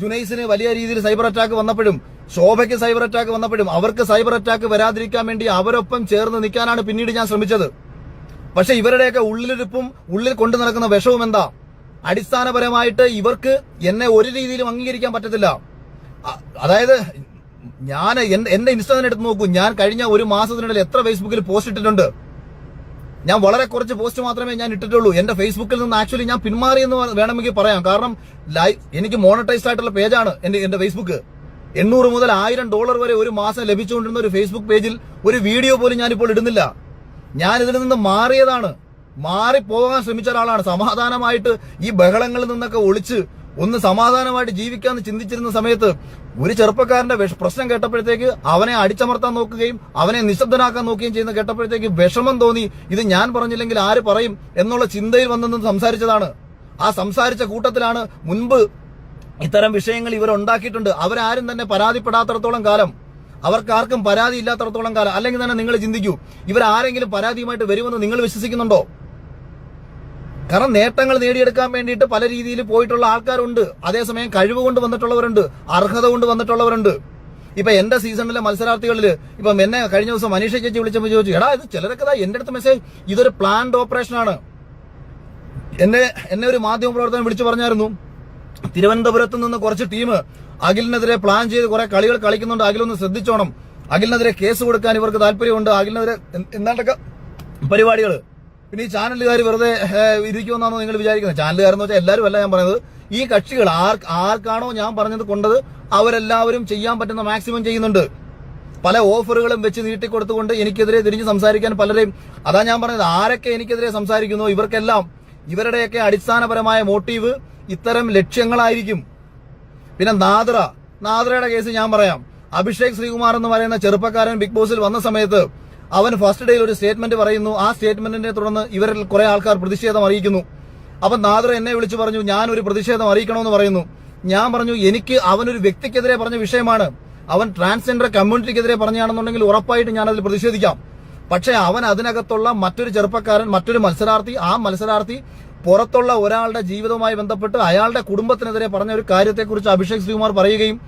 ജുനൈസിന് വലിയ രീതിയിൽ സൈബർ അറ്റാക്ക് വന്നപ്പോഴും ശോഭയ്ക്ക് സൈബർ അറ്റാക്ക് വന്നപ്പോഴും അവർക്ക് സൈബർ അറ്റാക്ക് വരാതിരിക്കാൻ വേണ്ടി അവരൊപ്പം ചേർന്ന് നിൽക്കാനാണ് പിന്നീട് ഞാൻ ശ്രമിച്ചത്. പക്ഷെ ഇവരുടെയൊക്കെ ഉള്ളിലിരിപ്പും ഉള്ളിൽ കൊണ്ടു നടക്കുന്ന വിഷവും എന്താ? അടിസ്ഥാനപരമായിട്ട് ഇവർക്ക് എന്നെ ഒരു രീതിയിലും അംഗീകരിക്കാൻ പറ്റത്തില്ല. അതായത് ഞാൻ എന്റെ ഇൻസ്റ്റാഗ്രാം എടുത്ത് നോക്കൂ ഞാൻ കഴിഞ്ഞ ഒരു മാസത്തിനിടയിൽ എത്ര ഫേസ്ബുക്കിൽ പോസ്റ്റ് ഇട്ടിട്ടുണ്ട്. ഞാൻ വളരെ കുറച്ച് പോസ്റ്റ് മാത്രമേ ഞാൻ ഇട്ടിട്ടുള്ളൂ. എന്റെ ഫേസ്ബുക്കിൽ നിന്ന് ആക്ച്വലി ഞാൻ പിന്മാറി എന്ന് വേണമെങ്കിൽ പറയാം. കാരണം ലൈവ് എനിക്ക് മോണറ്റൈസ്ഡ് ആയിട്ടുള്ള പേജാണ് എന്റെ എന്റെ ഫേസ്ബുക്ക് എണ്ണൂറ് മുതൽ ആയിരം ഡോളർ വരെ ഒരു മാസം ലഭിച്ചുകൊണ്ടിരുന്ന ഒരു ഫേസ്ബുക്ക് പേജിൽ ഒരു വീഡിയോ പോലും ഞാനിപ്പോൾ ഇടുന്നില്ല. ഞാൻ ഇതിൽ നിന്ന് മാറിയതാണ്. മാറിപ്പോകാൻ ശ്രമിച്ച ഒരാളാണ്. സമാധാനമായിട്ട് ഈ ബഹളങ്ങളിൽ നിന്നൊക്കെ ഒളിച്ച് ഒന്ന് സമാധാനമായിട്ട് ജീവിക്കാന്ന് ചിന്തിച്ചിരുന്ന സമയത്ത് ഒരു ചെറുപ്പക്കാരന്റെ പ്രശ്നം കേട്ടപ്പോഴത്തേക്ക് അവനെ അടിച്ചമർത്താൻ നോക്കുകയും അവനെ നിശബ്ദനാക്കാൻ നോക്കുകയും ചെയ്യുന്ന കേട്ടപ്പോഴത്തേക്ക് വിഷമം തോന്നി ഇത് ഞാൻ പറഞ്ഞില്ലെങ്കിൽ ആര് പറയും? എന്നുള്ള ചിന്തയിൽ വന്നെന്ന് സംസാരിച്ചതാണ്. ആ സംസാരിച്ച കൂട്ടത്തിലാണ് മുൻപ് ഇത്തരം വിഷയങ്ങൾ ഇവർ ഉണ്ടാക്കിയിട്ടുണ്ട്. അവരാരും തന്നെ പരാതിപ്പെടാത്തടത്തോളം കാലം. അവർക്കാർക്കും പരാതി ഇല്ലാത്തടത്തോളം കാലം. അല്ലെങ്കിൽ തന്നെ നിങ്ങൾ ചിന്തിക്കൂ ഇവരാരെങ്കിലും പരാതിയുമായിട്ട് വരുമെന്ന് നിങ്ങൾ വിശ്വസിക്കുന്നുണ്ടോ? കാരണം നേട്ടങ്ങൾ നേടിയെടുക്കാൻ വേണ്ടിയിട്ട് പല രീതിയിൽ പോയിട്ടുള്ള ആൾക്കാരുണ്ട്. അതേസമയം കഴിവ് കൊണ്ട് വന്നിട്ടുള്ളവരുണ്ട് അർഹത കൊണ്ട് വന്നിട്ടുള്ളവരുണ്ട്. ഇപ്പൊ എന്റെ സീസണിലെ മത്സരാർത്ഥികളിൽ ഇപ്പം എന്നെ കഴിഞ്ഞ ദിവസം മനീഷ ചേച്ചി വിളിച്ചപ്പോൾ ചോദിച്ചു എടാ ഇത് ചിലരൊക്കെ എന്റെ അടുത്ത് മെസ്സേജ് ഇതൊരു പ്ലാൻഡ് ഓപ്പറേഷൻ ആണ്. എന്നെ എന്നെ ഒരു മാധ്യമ പ്രവർത്തനം വിളിച്ചു പറഞ്ഞായിരുന്നു തിരുവനന്തപുരത്ത് നിന്ന് കുറച്ച് ടീം അഖിലിനെതിരെ പ്ലാൻ ചെയ്ത് കുറെ കളികൾ കളിക്കുന്നുണ്ട്. അഖിലൊന്ന് ശ്രദ്ധിച്ചോണം. അഖിലിനെതിരെ കേസ് കൊടുക്കാൻ ഇവർക്ക് താല്പര്യമുണ്ട്. അഖിലിനെതിരെ എന്ത് എന്താണ്ടൊക്കെ പരിപാടികൾ പിന്നെ ഈ ചാനലുകാർ വെറുതെ ഇരിക്കുമെന്നാണോ നിങ്ങൾ വിചാരിക്കുന്നത്? ചാനലുകാരെന്ന് വെച്ചാൽ എല്ലാവരും അല്ല ഞാൻ പറയുന്നത്. ഈ കക്ഷികൾ ആർ ആർക്കാണോ ഞാൻ പറഞ്ഞത് കൊണ്ടത് അവരെല്ലാവരും ചെയ്യാൻ പറ്റുന്ന മാക്സിമം ചെയ്യുന്നുണ്ട്. പല ഓഫറുകളും വെച്ച് നീട്ടിക്കൊടുത്തുകൊണ്ട് എനിക്കെതിരെ തിരിഞ്ഞ് സംസാരിക്കാൻ പലരെയും അതാ ഞാൻ പറഞ്ഞത്. ആരൊക്കെ എനിക്കെതിരെ സംസാരിക്കുന്നു? ഇവർക്കെല്ലാം ഇവരുടെയൊക്കെ അടിസ്ഥാനപരമായ മോട്ടീവ് ഇത്തരം ലക്ഷ്യങ്ങളായിരിക്കും. പിന്നെ നാദ്ര. നാദ്രയുടെ കേസ് ഞാൻ പറയാം. അഭിഷേക് ശ്രീകുമാർ എന്ന് പറയുന്ന ചെറുപ്പക്കാരൻ ബിഗ് ബോസിൽ വന്ന സമയത്ത് അവൻ ഫസ്റ്റ് ഡേയിൽ ഒരു സ്റ്റേറ്റ്മെന്റ് പറയുന്നു. ആ സ്റ്റേറ്റ്മെന്റിനെ തുടർന്ന് ഇവരിൽ കുറെ ആൾക്കാർ പ്രതിഷേധം അറിയിക്കുന്നു. അപ്പൊ നാദ്ര എന്നെ വിളിച്ചു പറഞ്ഞു ഞാൻ ഒരു പ്രതിഷേധം അറിയിക്കണമെന്ന് പറയുന്നു. ഞാൻ പറഞ്ഞു എനിക്ക് അവനൊരു വ്യക്തിക്കെതിരെ പറഞ്ഞ വിഷയമാണ്. അവൻ ട്രാൻസ്ജെൻഡർ കമ്മ്യൂണിറ്റിക്കെതിരെ പറഞ്ഞാണെന്നുണ്ടെങ്കിൽ ഉറപ്പായിട്ട് ഞാൻ അതിൽ പ്രതിഷേധിക്കാം. പക്ഷേ അവൻ അതിനകത്തുള്ള മറ്റൊരു ചെറുപ്പക്കാരൻ മറ്റൊരു മത്സരാർത്ഥി ആ മത്സരാർത്ഥി പുറത്തുള്ള ഒരാളുടെ ജീവിതവുമായി ബന്ധപ്പെട്ട് അയാളുടെ കുടുംബത്തിനെതിരെ പറഞ്ഞ ഒരു കാര്യത്തെക്കുറിച്ച് അഭിഷേക് ശ്രീകുമാർ പറയുകയും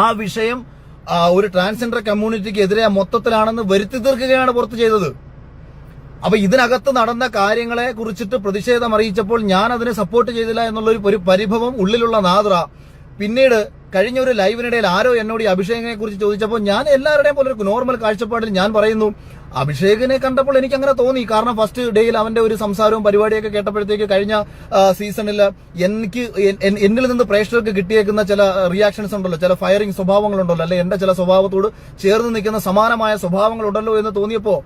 ആ വിഷയം ഒരു ട്രാൻസ്ജെൻഡർ കമ്മ്യൂണിറ്റിക്ക് എതിരെ മൊത്തത്തിലാണെന്ന് വരുത്തി തീർക്കുകയാണ് പുറത്ത് ചെയ്തത്. അപ്പൊ ഇതിനകത്ത് നടന്ന കാര്യങ്ങളെ കുറിച്ചിട്ട് പ്രതിഷേധം അറിയിച്ചപ്പോൾ ഞാൻ അതിനെ സപ്പോർട്ട് ചെയ്തില്ല എന്നുള്ള ഒരു- പരിഭവം ഉള്ളിലുള്ള നാദ്ര. പിന്നീട് കഴിഞ്ഞ ഒരു ലൈവിനിടയിൽ ആരോ എന്നോട് ഈ അഭിഷേകിനെ കുറിച്ച് ചോദിച്ചപ്പോൾ ഞാൻ എല്ലാവരുടെയും പോലെ ഒരു നോർമൽ കാഴ്ചപ്പാടിൽ ഞാൻ പറയുന്നു. അഭിഷേകിനെ കണ്ടപ്പോൾ എനിക്ക് അങ്ങനെ തോന്നി. കാരണം ഫസ്റ്റ് ഡേയിൽ അവന്റെ ഒരു സംസാരവും പരിപാടിയൊക്കെ കേട്ടപ്പോഴത്തേക്ക് കഴിഞ്ഞ സീസണിൽ എനിക്ക് എന്നിൽ നിന്ന് പ്രേക്ഷകർക്ക് കിട്ടിയേക്കുന്ന ചില റിയാക്ഷൻസ് ഉണ്ടല്ലോ. ചില ഫയറിംഗ് സ്വഭാവങ്ങളുണ്ടല്ലോ. അല്ലെ എന്റെ ചില സ്വഭാവത്തോട് ചേർന്ന് നിൽക്കുന്ന സമാനമായ സ്വഭാവങ്ങളുണ്ടല്ലോ എന്ന് തോന്നിയപ്പോ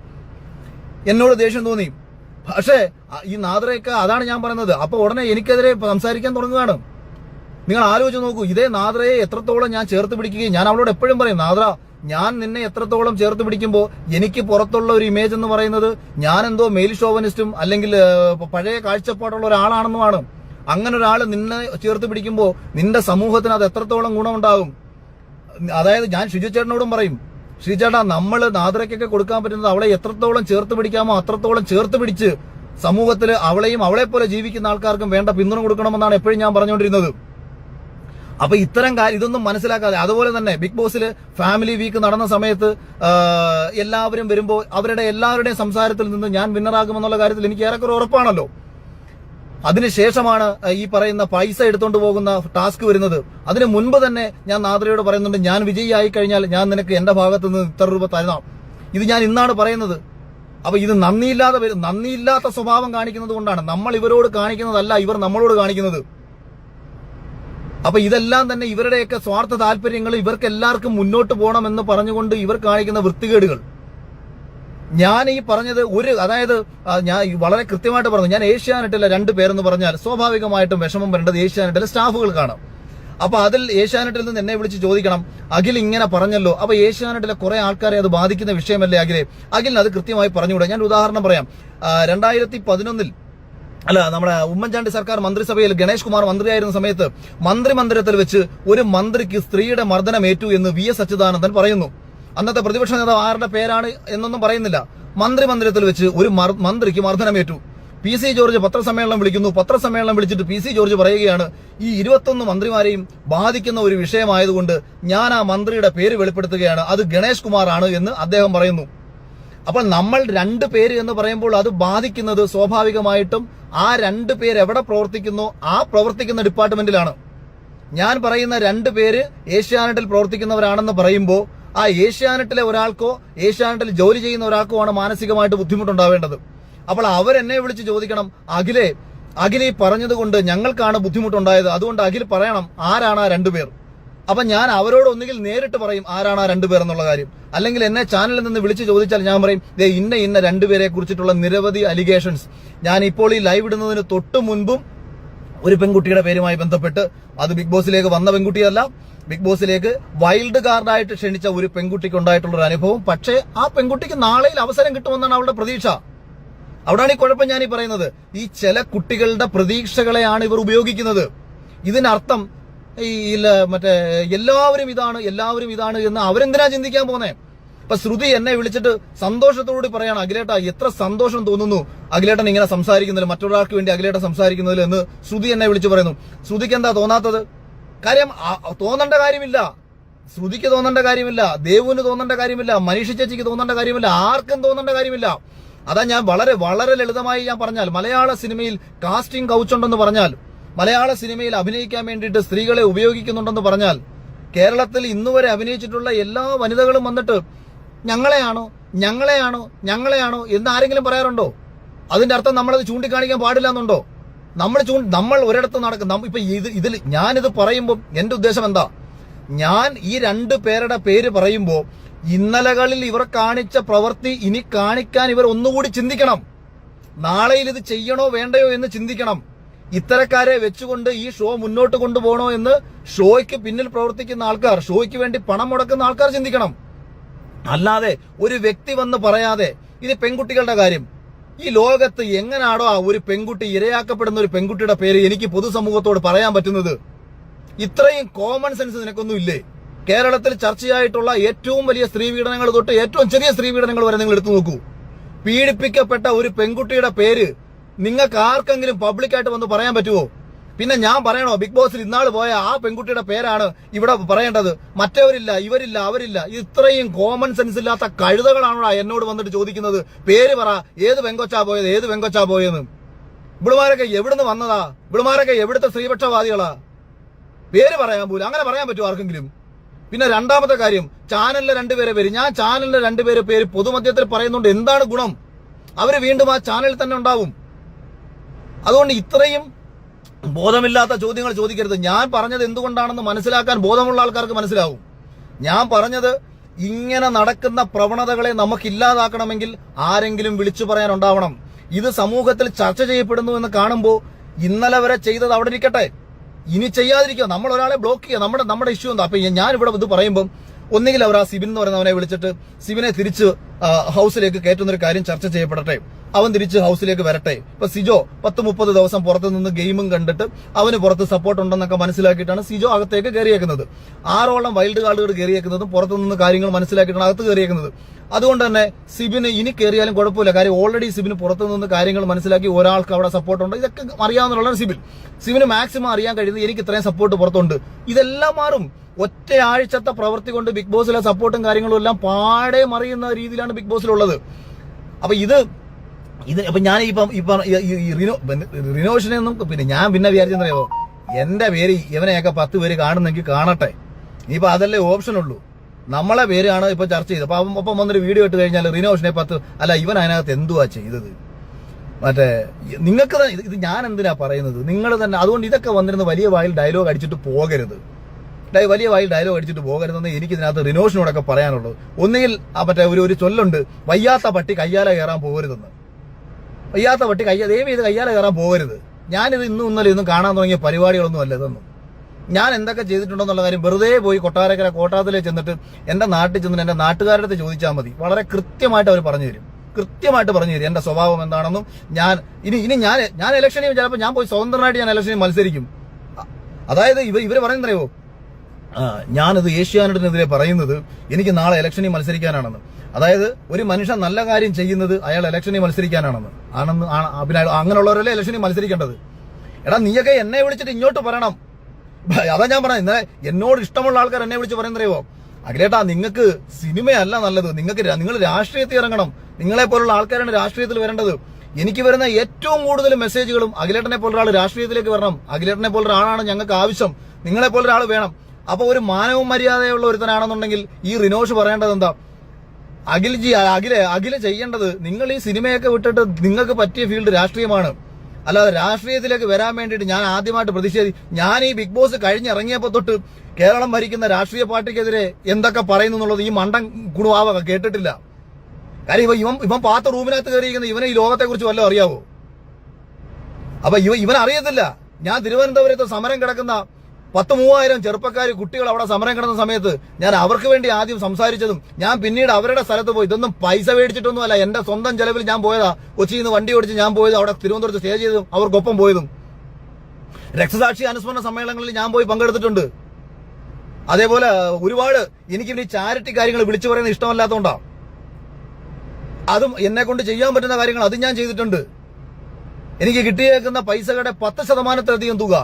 എന്നോട് ദേഷ്യം തോന്നി. പക്ഷേ ഈ നാദ്രയൊക്കെ അതാണ് ഞാൻ പറയുന്നത്. അപ്പൊ ഉടനെ എനിക്കെതിരെ സംസാരിക്കാൻ തുടങ്ങുകയാണ്. നിങ്ങൾ ആലോചിച്ച് നോക്കൂ. ഇതേ നാദ്രയെ എത്രത്തോളം ഞാൻ ചേർത്ത് പിടിക്കുകയും ഞാൻ അവളോട് എപ്പോഴും പറയും നാദ്ര ഞാൻ നിന്നെ എത്രത്തോളം ചേർത്ത് പിടിക്കുമ്പോൾ എനിക്ക് പുറത്തുള്ള ഒരു ഇമേജ് എന്ന് പറയുന്നത് ഞാൻ എന്തോ മെയിൽ ഷോവനിസ്റ്റും അല്ലെങ്കിൽ പഴയ കാഴ്ചപ്പാടുള്ള ഒരാളാണെന്നുമാണ്. അങ്ങനെ ഒരാൾ നിന്നെ ചേർത്ത് പിടിക്കുമ്പോൾ നിന്റെ സമൂഹത്തിന് അത് എത്രത്തോളം ഗുണമുണ്ടാകും അതായത് ഞാൻ ഷിജു ചേട്ടനോടും പറയും ശ്രീചേട്ടാ ചേട്ടാ നമ്മൾ നാദ്രയ്ക്കൊക്കെ കൊടുക്കാൻ പറ്റുന്നത് അവളെ എത്രത്തോളം ചേർത്ത് പിടിക്കാമോ അത്രത്തോളം ചേർത്ത് പിടിച്ച് സമൂഹത്തിൽ അവളെയും അവളെ പോലെ ജീവിക്കുന്ന ആൾക്കാർക്കും വേണ്ട പിന്തുണ കൊടുക്കണമെന്നാണ് എപ്പോഴും ഞാൻ പറഞ്ഞുകൊണ്ടിരുന്നത്. അപ്പൊ ഇത്തരം കാര്യം ഇതൊന്നും മനസ്സിലാക്കാതെ അതുപോലെ തന്നെ ബിഗ് ബോസിൽ ഫാമിലി വീക്ക് നടന്ന സമയത്ത് എല്ലാവരും വരുമ്പോൾ അവരുടെ എല്ലാവരുടെയും സംസാരത്തിൽ നിന്ന് ഞാൻ വിന്നറാകുമെന്നുള്ള കാര്യത്തിൽ എനിക്ക് ഏറെക്കുറെ ഉറപ്പാണല്ലോ. അതിനുശേഷമാണ് ഈ പറയുന്ന പൈസ എടുത്തുകൊണ്ട് പോകുന്ന ടാസ്ക് വരുന്നത്. അതിനു മുൻപ് തന്നെ ഞാൻ നാദ്രയോട് പറയുന്നുണ്ട് ഞാൻ വിജയിയായി കഴിഞ്ഞാൽ ഞാൻ നിനക്ക് എന്റെ ഭാഗത്ത് നിന്ന് ഇത്ര രൂപ തരണം ഇത് ഞാൻ ഇന്നാണ് പറയുന്നത്. അപ്പൊ ഇത് നന്ദിയില്ലാതെ നന്ദിയില്ലാത്ത സ്വഭാവം കാണിക്കുന്നത് കൊണ്ടാണ്. നമ്മൾ ഇവരോട് കാണിക്കുന്നതല്ല ഇവർ നമ്മളോട് കാണിക്കുന്നത്. അപ്പൊ ഇതെല്ലാം തന്നെ ഇവരുടെയൊക്കെ സ്വാർത്ഥ താല്പര്യങ്ങൾ ഇവർക്ക് എല്ലാവർക്കും മുന്നോട്ട് പോകണം എന്ന് പറഞ്ഞുകൊണ്ട് ഇവർ കാണിക്കുന്ന വൃത്തികേടുകൾ. ഞാൻ ഈ പറഞ്ഞത് ഒരു അതായത് ഞാൻ വളരെ കൃത്യമായിട്ട് പറഞ്ഞു ഞാൻ ഏഷ്യാനെറ്റിലെ രണ്ട് പേരെന്ന് പറഞ്ഞാൽ സ്വാഭാവികമായിട്ടും വിഷമം വരേണ്ടത് ഏഷ്യാനെറ്റിലെ സ്റ്റാഫുകൾക്കാണ് അപ്പൊ അതിൽ ഏഷ്യാനെറ്റിൽ നിന്ന് എന്നെ വിളിച്ച് ചോദിക്കണം അഖിൽ ഇങ്ങനെ പറഞ്ഞല്ലോ അപ്പൊ ഏഷ്യാനെറ്റിലെ കുറെ ആൾക്കാരെ അത് ബാധിക്കുന്ന വിഷയമല്ലേ അഖിലെ? അഖിലിന് അത് കൃത്യമായി പറഞ്ഞുകൂടെ. ഞാൻ ഉദാഹരണം പറയാം. രണ്ടായിരത്തി പതിനൊന്നിൽ അല്ല നമ്മുടെ ഉമ്മൻചാണ്ടി സർക്കാർ മന്ത്രിസഭയിൽ ഗണേഷ് കുമാർ മന്ത്രിയായിരുന്ന സമയത്ത് മന്ത്രിമന്ദിരത്തിൽ വെച്ച് ഒരു മന്ത്രിക്ക് സ്ത്രീയുടെ മർദ്ദനമേറ്റു എന്ന് വി എസ് അച്യുതാനന്ദൻ പറയുന്നു. അന്നത്തെ പ്രതിപക്ഷ നേതാവ് ആരുടെ പേരാണ് എന്നൊന്നും പറയുന്നില്ല. മന്ത്രിമന്ദിരത്തിൽ വെച്ച് ഒരു മന്ത്രിക്ക് മർദ്ദനമേറ്റു പി സി ജോർജ് പത്രസമ്മേളനം വിളിക്കുന്നു. പത്രസമ്മേളനം വിളിച്ചിട്ട് പി സി ജോർജ് പറയുകയാണ് ഈ ഇരുപത്തൊന്ന് മന്ത്രിമാരെയും ബാധിക്കുന്ന ഒരു വിഷയമായതുകൊണ്ട് ഞാൻ ആ മന്ത്രിയുടെ പേര് വെളിപ്പെടുത്തുകയാണ്. അത് ഗണേഷ് കുമാർ ആണ് എന്ന് അദ്ദേഹം പറയുന്നു. അപ്പോൾ നമ്മൾ രണ്ട് പേര് എന്ന് പറയുമ്പോൾ അത് ബാധിക്കുന്നത് സ്വാഭാവികമായിട്ടും ആ രണ്ട് പേര് എവിടെ പ്രവർത്തിക്കുന്നു? ആ പ്രവർത്തിക്കുന്ന ഡിപ്പാർട്ട്മെന്റിലാണ്. ഞാൻ പറയുന്ന രണ്ട് പേര് ഏഷ്യാനെറ്റിൽ പ്രവർത്തിക്കുന്നവരാണെന്ന് പറയുമ്പോൾ ആ ഏഷ്യാനെറ്റിലെ ഒരാൾക്കോ ഏഷ്യാനെറ്റിൽ ജോലി ചെയ്യുന്ന ഒരാൾക്കോ ആണ് മാനസികമായിട്ട് ബുദ്ധിമുട്ടുണ്ടാവേണ്ടത്. അപ്പോൾ അവരെന്നെ വിളിച്ച് ചോദിക്കണം അഖിലെ അഖിൽ പറഞ്ഞതുകൊണ്ട് ഞങ്ങൾക്കാണ് ബുദ്ധിമുട്ടുണ്ടായത്. അതുകൊണ്ട് അഖിൽ പറയണം ആരാണ് ആ രണ്ടുപേർ അപ്പൊ ഞാൻ അവരോട് ഒന്നുകിൽ നേരിട്ട് പറയും ആരാണ് ആ രണ്ടുപേർ എന്നുള്ള കാര്യം. അല്ലെങ്കിൽ എന്നെ ചാനലിൽ നിന്ന് വിളിച്ച് ചോദിച്ചാൽ ഞാൻ പറയും ദേ ഇന്ന ഇന്ന രണ്ടുപേരെ കുറിച്ചിട്ടുള്ള നിരവധി അലിഗേഷൻസ് ഞാൻ ഇപ്പോൾ ഈ ലൈവ് ഇടുന്നതിന് തൊട്ട് മുൻപും ഒരു പെൺകുട്ടിയുടെ പേരുമായി ബന്ധപ്പെട്ട് അത് ബിഗ് ബോസിലേക്ക് വന്ന പെൺകുട്ടിയല്ല. ബിഗ് ബോസിലേക്ക് വൈൽഡ് കാർഡായിട്ട് ക്ഷണിച്ച ഒരു പെൺകുട്ടിക്ക് ഉണ്ടായിട്ടുള്ള ഒരു അനുഭവം. പക്ഷേ ആ പെൺകുട്ടിക്ക് നാളെയിൽ അവസരം കിട്ടുമെന്നാണ് അവളുടെ പ്രതീക്ഷ. അവിടാണ് ഈ കുഴപ്പം ഞാൻ ഈ പറയുന്നത്. ഈ ചില കുട്ടികളുടെ പ്രതീക്ഷകളെയാണ് ഇവർ ഉപയോഗിക്കുന്നത്. ഇതിനർത്ഥം ഈ മറ്റേ എല്ലാവരും ഇതാണ് എല്ലാവരും ഇതാണ് എന്ന് അവരെന്തിനാ ചിന്തിക്കാൻ പോന്നേ? ഇപ്പൊ ശ്രുതി എന്നെ വിളിച്ചിട്ട് സന്തോഷത്തോടുകൂടി പറയാണ് അഖിലേട്ട എത്ര സന്തോഷം തോന്നുന്നു അഖിലേട്ടൻ ഇങ്ങനെ സംസാരിക്കുന്നതിൽ മറ്റൊരാൾക്ക് വേണ്ടി അഖിലേട്ടൻ സംസാരിക്കുന്നതിൽ എന്ന് ശ്രുതി എന്നെ വിളിച്ചു പറയുന്നു. ശ്രുതിക്ക് എന്താ തോന്നാത്തത്? കാര്യം തോന്നേണ്ട കാര്യമില്ല. ശ്രുതിക്ക് തോന്നേണ്ട കാര്യമില്ല ദേവുവിന് തോന്നേണ്ട കാര്യമില്ല മനീഷ ചേച്ചിക്ക് തോന്നേണ്ട കാര്യമില്ല ആർക്കും തോന്നേണ്ട കാര്യമില്ല. അതാ ഞാൻ വളരെ വളരെ ലളിതമായി ഞാൻ പറഞ്ഞാൽ മലയാള സിനിമയിൽ കാസ്റ്റിംഗ് കൗച്ചുണ്ടെന്ന് പറഞ്ഞാൽ മലയാള സിനിമയിൽ അഭിനയിക്കാൻ വേണ്ടിയിട്ട് സ്ത്രീകളെ ഉപയോഗിക്കുന്നുണ്ടെന്ന് പറഞ്ഞാൽ കേരളത്തിൽ ഇന്നുവരെ അഭിനയിച്ചിട്ടുള്ള എല്ലാ വനിതകളും വന്നിട്ട് ഞങ്ങളെയാണോ ഞങ്ങളെയാണോ ഞങ്ങളെയാണോ എന്ന് ആരെങ്കിലും പറയാറുണ്ടോ? അതിന്റെ അർത്ഥം നമ്മളത് ചൂണ്ടിക്കാണിക്കാൻ പാടില്ല എന്നുണ്ടോ? നമ്മൾ ചൂ നമ്മൾ ഒരിടത്ത് നടക്കും ഇപ്പൊ ഇത് ഇതിൽ ഞാനിത് പറയുമ്പോൾ എന്റെ ഉദ്ദേശം എന്താ? ഞാൻ ഈ രണ്ട് പേരുടെ പേര് പറയുമ്പോൾ ഇന്നലകളിൽ ഇവർ കാണിച്ച പ്രവൃത്തി ഇനി കാണിക്കാൻ ഇവർ ഒന്നുകൂടി ചിന്തിക്കണം. നാളെയിൽ ഇത് ചെയ്യണോ വേണ്ടയോ എന്ന് ചിന്തിക്കണം. ഇത്തരക്കാരെ വെച്ചുകൊണ്ട് ഈ ഷോ മുന്നോട്ട് കൊണ്ടുപോകണോ എന്ന് ഷോയ്ക്ക് പിന്നിൽ പ്രവർത്തിക്കുന്ന ആൾക്കാർ ഷോയ്ക്ക് വേണ്ടി പണം മുടക്കുന്ന ആൾക്കാർ ചിന്തിക്കണം. അല്ലാതെ ഒരു വ്യക്തി വന്ന് പറയാതെ ഇത് പെൺകുട്ടികളുടെ കാര്യം. ഈ ലോകത്ത് എങ്ങനാണോ ഒരു പെൺകുട്ടി ഇരയാക്കപ്പെടുന്ന ഒരു പെൺകുട്ടിയുടെ പേര് എനിക്ക് പൊതുസമൂഹത്തോട് പറയാൻ പറ്റുന്നത്? ഇത്രയും കോമൺ സെൻസ് നിനക്കൊന്നും ഇല്ലേ? കേരളത്തിൽ ചർച്ചയായിട്ടുള്ള ഏറ്റവും വലിയ സ്ത്രീ പീഡനങ്ങൾ തൊട്ട് ഏറ്റവും ചെറിയ സ്ത്രീ പീഡനങ്ങൾ വരെ നിങ്ങൾ എടുത്തു നോക്കൂ. പീഡിപ്പിക്കപ്പെട്ട ഒരു പെൺകുട്ടിയുടെ പേര് നിങ്ങൾക്ക് ആർക്കെങ്കിലും പബ്ലിക്കായിട്ട് വന്ന് പറയാൻ പറ്റുമോ പിന്നെ ഞാൻ പറയണോ ബിഗ് ബോസിൽ ഇന്നാൾ പോയ ആ പെൺകുട്ടിയുടെ പേരാണ് ഇവിടെ പറയേണ്ടത്. മറ്റവരില്ല ഇവരില്ല അവരില്ല. ഇത്രയും കോമൺ സെൻസ് ഇല്ലാത്ത കഴുതകളാണോ എന്നോട് വന്നിട്ട് ചോദിക്കുന്നത്? പേര് പറ. ഏത് വെങ്കൊച്ചാ പോയത്? ഏത് വെങ്കൊച്ചാ പോയെന്ന്? ഇവിടുമാരൊക്കെ എവിടുന്ന് വന്നതാ? ഇവിടുമാരൊക്കെ എവിടുത്തെ സ്ത്രീപക്ഷവാദികളാ? പേര് പറയാൻ പോലും അങ്ങനെ പറയാൻ പറ്റുമോ ആർക്കെങ്കിലും? പിന്നെ രണ്ടാമത്തെ കാര്യം ചാനലിലെ രണ്ടുപേരെ പേര്. ഞാൻ ചാനലിലെ രണ്ടുപേരെ പേര് പൊതുമധ്യത്തിൽ പറയുന്നുണ്ട്. എന്താണ് ഗുണം? അവർ വീണ്ടും ആ ചാനലിൽ തന്നെ ഉണ്ടാവും. അതുകൊണ്ട് ഇത്രയും ബോധമില്ലാത്ത ചോദ്യങ്ങൾ ചോദിക്കരുത്. ഞാൻ പറഞ്ഞത് എന്തുകൊണ്ടാണെന്ന് മനസ്സിലാക്കാൻ ബോധമുള്ള ആൾക്കാർക്ക് മനസ്സിലാവും. ഞാൻ പറഞ്ഞത് ഇങ്ങനെ നടക്കുന്ന പ്രവണതകളെ നമുക്ക് ഇല്ലാതാക്കണമെങ്കിൽ ആരെങ്കിലും വിളിച്ചു പറയാനുണ്ടാവണം. ഇത് സമൂഹത്തിൽ ചർച്ച ചെയ്യപ്പെടുന്നു എന്ന് കാണുമ്പോൾ ഇന്നലെ വരെ ചെയ്തത് അവിടെ ഇരിക്കട്ടെ. ഇനി ചെയ്യാതിരിക്കുക. നമ്മൾ ഒരാളെ ബ്ലോക്ക് ചെയ്യുക. നമ്മുടെ നമ്മുടെ ഇഷ്യൂ എന്താ? അപ്പൊ ഞാൻ ഇവിടെ ഇത് പറയുമ്പോൾ ഒന്നുകിൽ അവർ ആ സിബിൻ എന്ന് പറയുന്ന അവനെ വിളിച്ചിട്ട് സിബിനെ തിരിച്ച് ഹൗസിലേക്ക് കയറ്റുന്ന ഒരു കാര്യം ചർച്ച ചെയ്യപ്പെടട്ടെ. അവൻ തിരിച്ച് ഹൗസിലേക്ക് വരട്ടെ. ഇപ്പൊ സിജോ പത്ത് മുപ്പത് ദിവസം പുറത്ത് നിന്ന് ഗെയിമും കണ്ടിട്ട് അവന് പുറത്ത് സപ്പോർട്ട് ഉണ്ടെന്നൊക്കെ മനസ്സിലാക്കിയിട്ടാണ് സിജോ അകത്തേക്ക് കയറിയേക്കുന്നത്. ആറോളം വൈൽഡ് കാർഡുകൾ കയറിയേക്കുന്നതും പുറത്തു നിന്ന് കാര്യങ്ങൾ മനസ്സിലാക്കിയിട്ടാണ് അകത്ത് കയറിയേക്കുന്നത്. അതുകൊണ്ട് തന്നെ സിബിന് ഇനി കയറിയാലും കുഴപ്പമില്ല. കാര്യം ഓൾറെഡി സിബിന് പുറത്തു നിന്ന് കാര്യങ്ങൾ മനസ്സിലാക്കി ഒരാൾക്ക് അവിടെ സപ്പോർട്ട് ഉണ്ട്. ഇതൊക്കെ അറിയാവുന്നതാണ് സിബിൻ. സിബിന് മാക്സിമം അറിയാൻ കഴിയുന്നത് എനിക്ക് ഇത്രയും സപ്പോർട്ട് പുറത്തുണ്ട്. ഇതെല്ലാം മാറും. ഒറ്റ ആഴ്ചത്തെ പ്രവൃത്തി കൊണ്ട് ബിഗ് ബോസിലെ സപ്പോർട്ടും കാര്യങ്ങളും എല്ലാം പാടെ മറിയുന്ന രീതിയിലാണ് ബിഗ് ബോസിലുള്ളത്. അപ്പൊ ഇത് ഇത് അപ്പൊ ഞാൻ ഇപ്പം ഇപ്പം റിനോ റിനോഷനെ ഒന്നും പിന്നെ ഞാൻ പിന്നെ വിചാരിച്ചെന്നറിയോ എന്റെ പേര് ഇവനെയൊക്കെ പത്ത് പേര് കാണുന്നെങ്കിൽ കാണട്ടെ. ഇപ്പൊ അതല്ലേ ഓപ്ഷൻ ഉള്ളൂ. നമ്മളെ പേരാണ് ഇപ്പൊ ചർച്ച ചെയ്തത്. അപ്പൊ ഒപ്പം വന്നൊരു വീഡിയോ ഇട്ട് കഴിഞ്ഞാൽ റിനോഷനെ പത്ത് അല്ല ഇവൻ അതിനകത്ത് എന്തുവാ ചെയ്തത്? മറ്റേ നിങ്ങൾക്ക് ഇത് ഞാൻ എന്തിനാ പറയുന്നത്? നിങ്ങൾ തന്നെ അതുകൊണ്ട് ഇതൊക്കെ വന്നിരുന്ന വലിയ വായിൽ ഡയലോഗ് അടിച്ചിട്ട് പോകരുത്. വലിയ വായിൽ ഡയലോഗ് അടിച്ചിട്ട് പോകരുതെന്ന് എനിക്ക് ഇതിനകത്ത് റിനോഷിനോടൊക്കെ പറയാനുള്ളത്. ഒന്നുകിൽ ആ മറ്റേ ഒരു ഒരു ചൊല്ലുണ്ട് വയ്യാത്ത പട്ടി കയ്യാല കയറാൻ പോകരുതെന്ന്. വയ്യാത്ത പട്ടി കയ്യ ദൈവം ഇത് കയ്യാല കയറാൻ പോകരുത്. ഞാനിത് ഇന്നും ഇന്നലെ ഇന്നും കാണാൻ തുടങ്ങിയ പരിപാടികളൊന്നും അല്ല ഇതൊന്നും. ഞാൻ എന്തൊക്കെ ചെയ്തിട്ടുണ്ടെന്നുള്ള കാര്യം വെറുതെ പോയി കൊട്ടാരക്കര കോട്ടാത്തിലേക്ക് ചെന്നിട്ട് എന്റെ നാട്ടിൽ ചെന്നിട്ട് എന്റെ നാട്ടുകാരുടെ അടുത്ത് ചോദിച്ചാൽ മതി. വളരെ കൃത്യമായിട്ട് അവർ പറഞ്ഞു തരും. കൃത്യമായിട്ട് പറഞ്ഞു തരും. എന്റെ സ്വഭാവം എന്താണെന്നും ഞാൻ ഇനി ഇനി ഞാൻ ഞാൻ ഇലക്ഷനിൽ ചിലപ്പോൾ ഞാൻ പോയി സ്വതന്ത്രനായിട്ട് ഞാൻ ഇലക്ഷനിൽ മത്സരിക്കും. അതായത് ഇവർ ഇവർ പറയുന്നറിയോ ഞാനത് ഏഷ്യാനെറ്റിനെതിരെ പറയുന്നത് എനിക്ക് നാളെ ഇലക്ഷനിൽ മത്സരിക്കാനാണെന്ന്. അതായത് ഒരു മനുഷ്യൻ നല്ല കാര്യം ചെയ്യുന്നത് അയാൾ ഇലക്ഷനിൽ മത്സരിക്കാനാണെന്ന്. ആണെന്ന് പിന്നെ അങ്ങനെയുള്ളവരല്ലേ ഇലക്ഷനിൽ മത്സരിക്കേണ്ടത്? എടാ നീയൊക്കെ എന്നെ വിളിച്ചിട്ട് ഇങ്ങോട്ട് പറയണം. അതാ ഞാൻ പറയാം ഇന്നലെ എന്നോട് ഇഷ്ടമുള്ള ആൾക്കാർ എന്നെ വിളിച്ച് പറയുന്നറിയോ അഖിലേട്ടാ നിങ്ങൾക്ക് സിനിമയല്ല നല്ലത്. നിങ്ങൾക്ക് നിങ്ങൾ രാഷ്ട്രീയത്തിൽ ഇറങ്ങണം. നിങ്ങളെ പോലുള്ള ആൾക്കാരാണ് രാഷ്ട്രീയത്തിൽ വരേണ്ടത്. എനിക്ക് വരുന്ന ഏറ്റവും കൂടുതൽ മെസ്സേജുകളും അഖിലേട്ടനെ പോലൊരാൾ രാഷ്ട്രീയത്തിലേക്ക് വരണം. അഖിലേട്ടനെ പോലൊരാളാണ് ഞങ്ങൾക്ക് ആവശ്യം. നിങ്ങളെ പോലൊരാൾ വേണം. അപ്പൊ ഒരു മാനവും മര്യാദയുള്ള ഒരുത്തനാണെന്നുണ്ടെങ്കിൽ ഈ റിനോഷ് പറയേണ്ടത് എന്താ? അഖിൽ ജി അഖിലെ അഖിൽ ചെയ്യേണ്ടത് നിങ്ങൾ ഈ സിനിമയൊക്കെ വിട്ടിട്ട് നിങ്ങൾക്ക് പറ്റിയ ഫീൽഡ് രാഷ്ട്രീയമാണ്. അല്ലാതെ രാഷ്ട്രീയത്തിലേക്ക് വരാൻ വേണ്ടിയിട്ട് ഞാൻ ആദ്യമായിട്ട് പ്രതിഷേധി ഞാൻ ഈ ബിഗ് ബോസ് കഴിഞ്ഞിറങ്ങിയപ്പോ തൊട്ട് കേരളം ഭരിക്കുന്ന രാഷ്ട്രീയ പാർട്ടിക്കെതിരെ എന്തൊക്കെ പറയുന്നു എന്നുള്ളത് ഈ മണ്ടൻ ഗുണവാവ കേട്ടിട്ടില്ല. കാര്യം ഇവ ഇവൻ ഇവൻ പാത്ത റൂമിനകത്ത് കയറിയിരിക്കുന്ന ഇവനെ ഈ ലോകത്തെ കുറിച്ച് വല്ലതും അറിയാവോ? അപ്പൊ ഇവ ഇവൻ അറിയത്തില്ല ഞാൻ തിരുവനന്തപുരത്ത് സമരം കിടക്കുന്ന പത്ത് മൂവായിരം ചെറുപ്പക്കാർ കുട്ടികൾ അവിടെ സമരം കിടന്ന സമയത്ത് ഞാൻ അവർക്ക് വേണ്ടി ആദ്യം സംസാരിച്ചതും ഞാൻ പിന്നീട് അവരുടെ സ്ഥലത്ത് പോയി. ഇതൊന്നും പൈസ മേടിച്ചിട്ടൊന്നും അല്ല എന്റെ സ്വന്തം ചെലവിൽ ഞാൻ പോയതാ. കൊച്ചിയിൽ നിന്ന് വണ്ടി ഓടിച്ച് ഞാൻ പോയത് അവിടെ തിരുവനന്തപുരത്ത് സ്റ്റേ ചെയ്തതും അവർക്കൊപ്പം പോയതും. രക്തസാക്ഷി അനുസ്മരണ സമ്മേളനങ്ങളിൽ ഞാൻ പോയി പങ്കെടുത്തിട്ടുണ്ട്. അതേപോലെ ഒരുപാട് എനിക്ക് ഈ ചാരിറ്റി കാര്യങ്ങൾ വിളിച്ചു പറയുന്നത് ഇഷ്ടമല്ലാത്തതുകൊണ്ടാണ് അതും എന്നെ കൊണ്ട് ചെയ്യാൻ പറ്റുന്ന കാര്യങ്ങൾ അതും ഞാൻ ചെയ്തിട്ടുണ്ട്. എനിക്ക് കിട്ടിയേക്കുന്ന പൈസകളുടെ പത്ത് ശതമാനത്തിലധികം തുക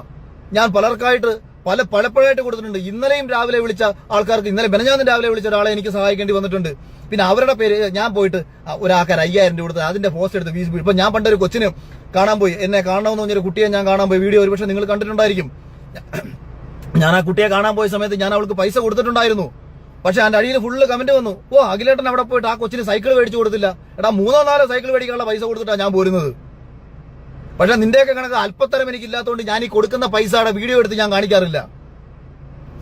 ഞാൻ പലർക്കായിട്ട് പല പലപ്പോഴായിട്ട് കൊടുത്തിട്ടുണ്ട്. ഇന്നലെയും രാവിലെ വിളിച്ച ആൾക്കാർക്ക് ഇന്നലെ ബെനഞ്ഞാന്ന് രാവിലെ വിളിച്ച ഒരാളെ എനിക്ക് സഹായിക്കേണ്ടി വന്നിട്ടുണ്ട്. പിന്നെ അവരുടെ പേര് ഞാൻ പോയിട്ട് ഒരാൾക്കാർ അയ്യായിരം രൂപ കൊടുത്ത് അതിന്റെ പോസ്റ്റ് എടുത്ത് ഫീസ് ഇപ്പൊ ഞാൻ പണ്ടൊരു കൊച്ചിന് കാണാൻ പോയി. എന്നെ കാണണമെന്ന് പറഞ്ഞൊരു കുട്ടിയെ ഞാൻ കാണാൻ പോയി. വീഡിയോ ഒരുപക്ഷെ നിങ്ങൾ കണ്ടിട്ടുണ്ടായിരിക്കും. ഞാൻ ആ കുട്ടിയെ കാണാൻ പോയ സമയത്ത് ഞാൻ അവൾക്ക് പൈസ കൊടുത്തിട്ടുണ്ടായിരുന്നു. പക്ഷെ അതിന്റെ അടിയിൽ ഫുള്ള് കമന്റ് വന്നു. ഓ അഖിലേട്ടൻ അവിടെ പോയിട്ട് ആ കൊച്ചിന് സൈക്കിൾ മേടിച്ചു കൊടുത്തില്ല. എടാ മൂന്നോ നാലോ സൈക്കിൾ മേടിക്കാനുള്ള പൈസ കൊടുത്തിട്ടാണ് ഞാൻ പോരുന്നത്. പക്ഷെ നിന്റെയൊക്കെ കണക്ക് അല്പത്തരം എനിക്കില്ലാത്തതുകൊണ്ട് ഞാൻ ഈ കൊടുക്കുന്ന പൈസ പൈസയുടെ വീഡിയോ എടുത്ത് ഞാൻ കാണിക്കാറില്ല.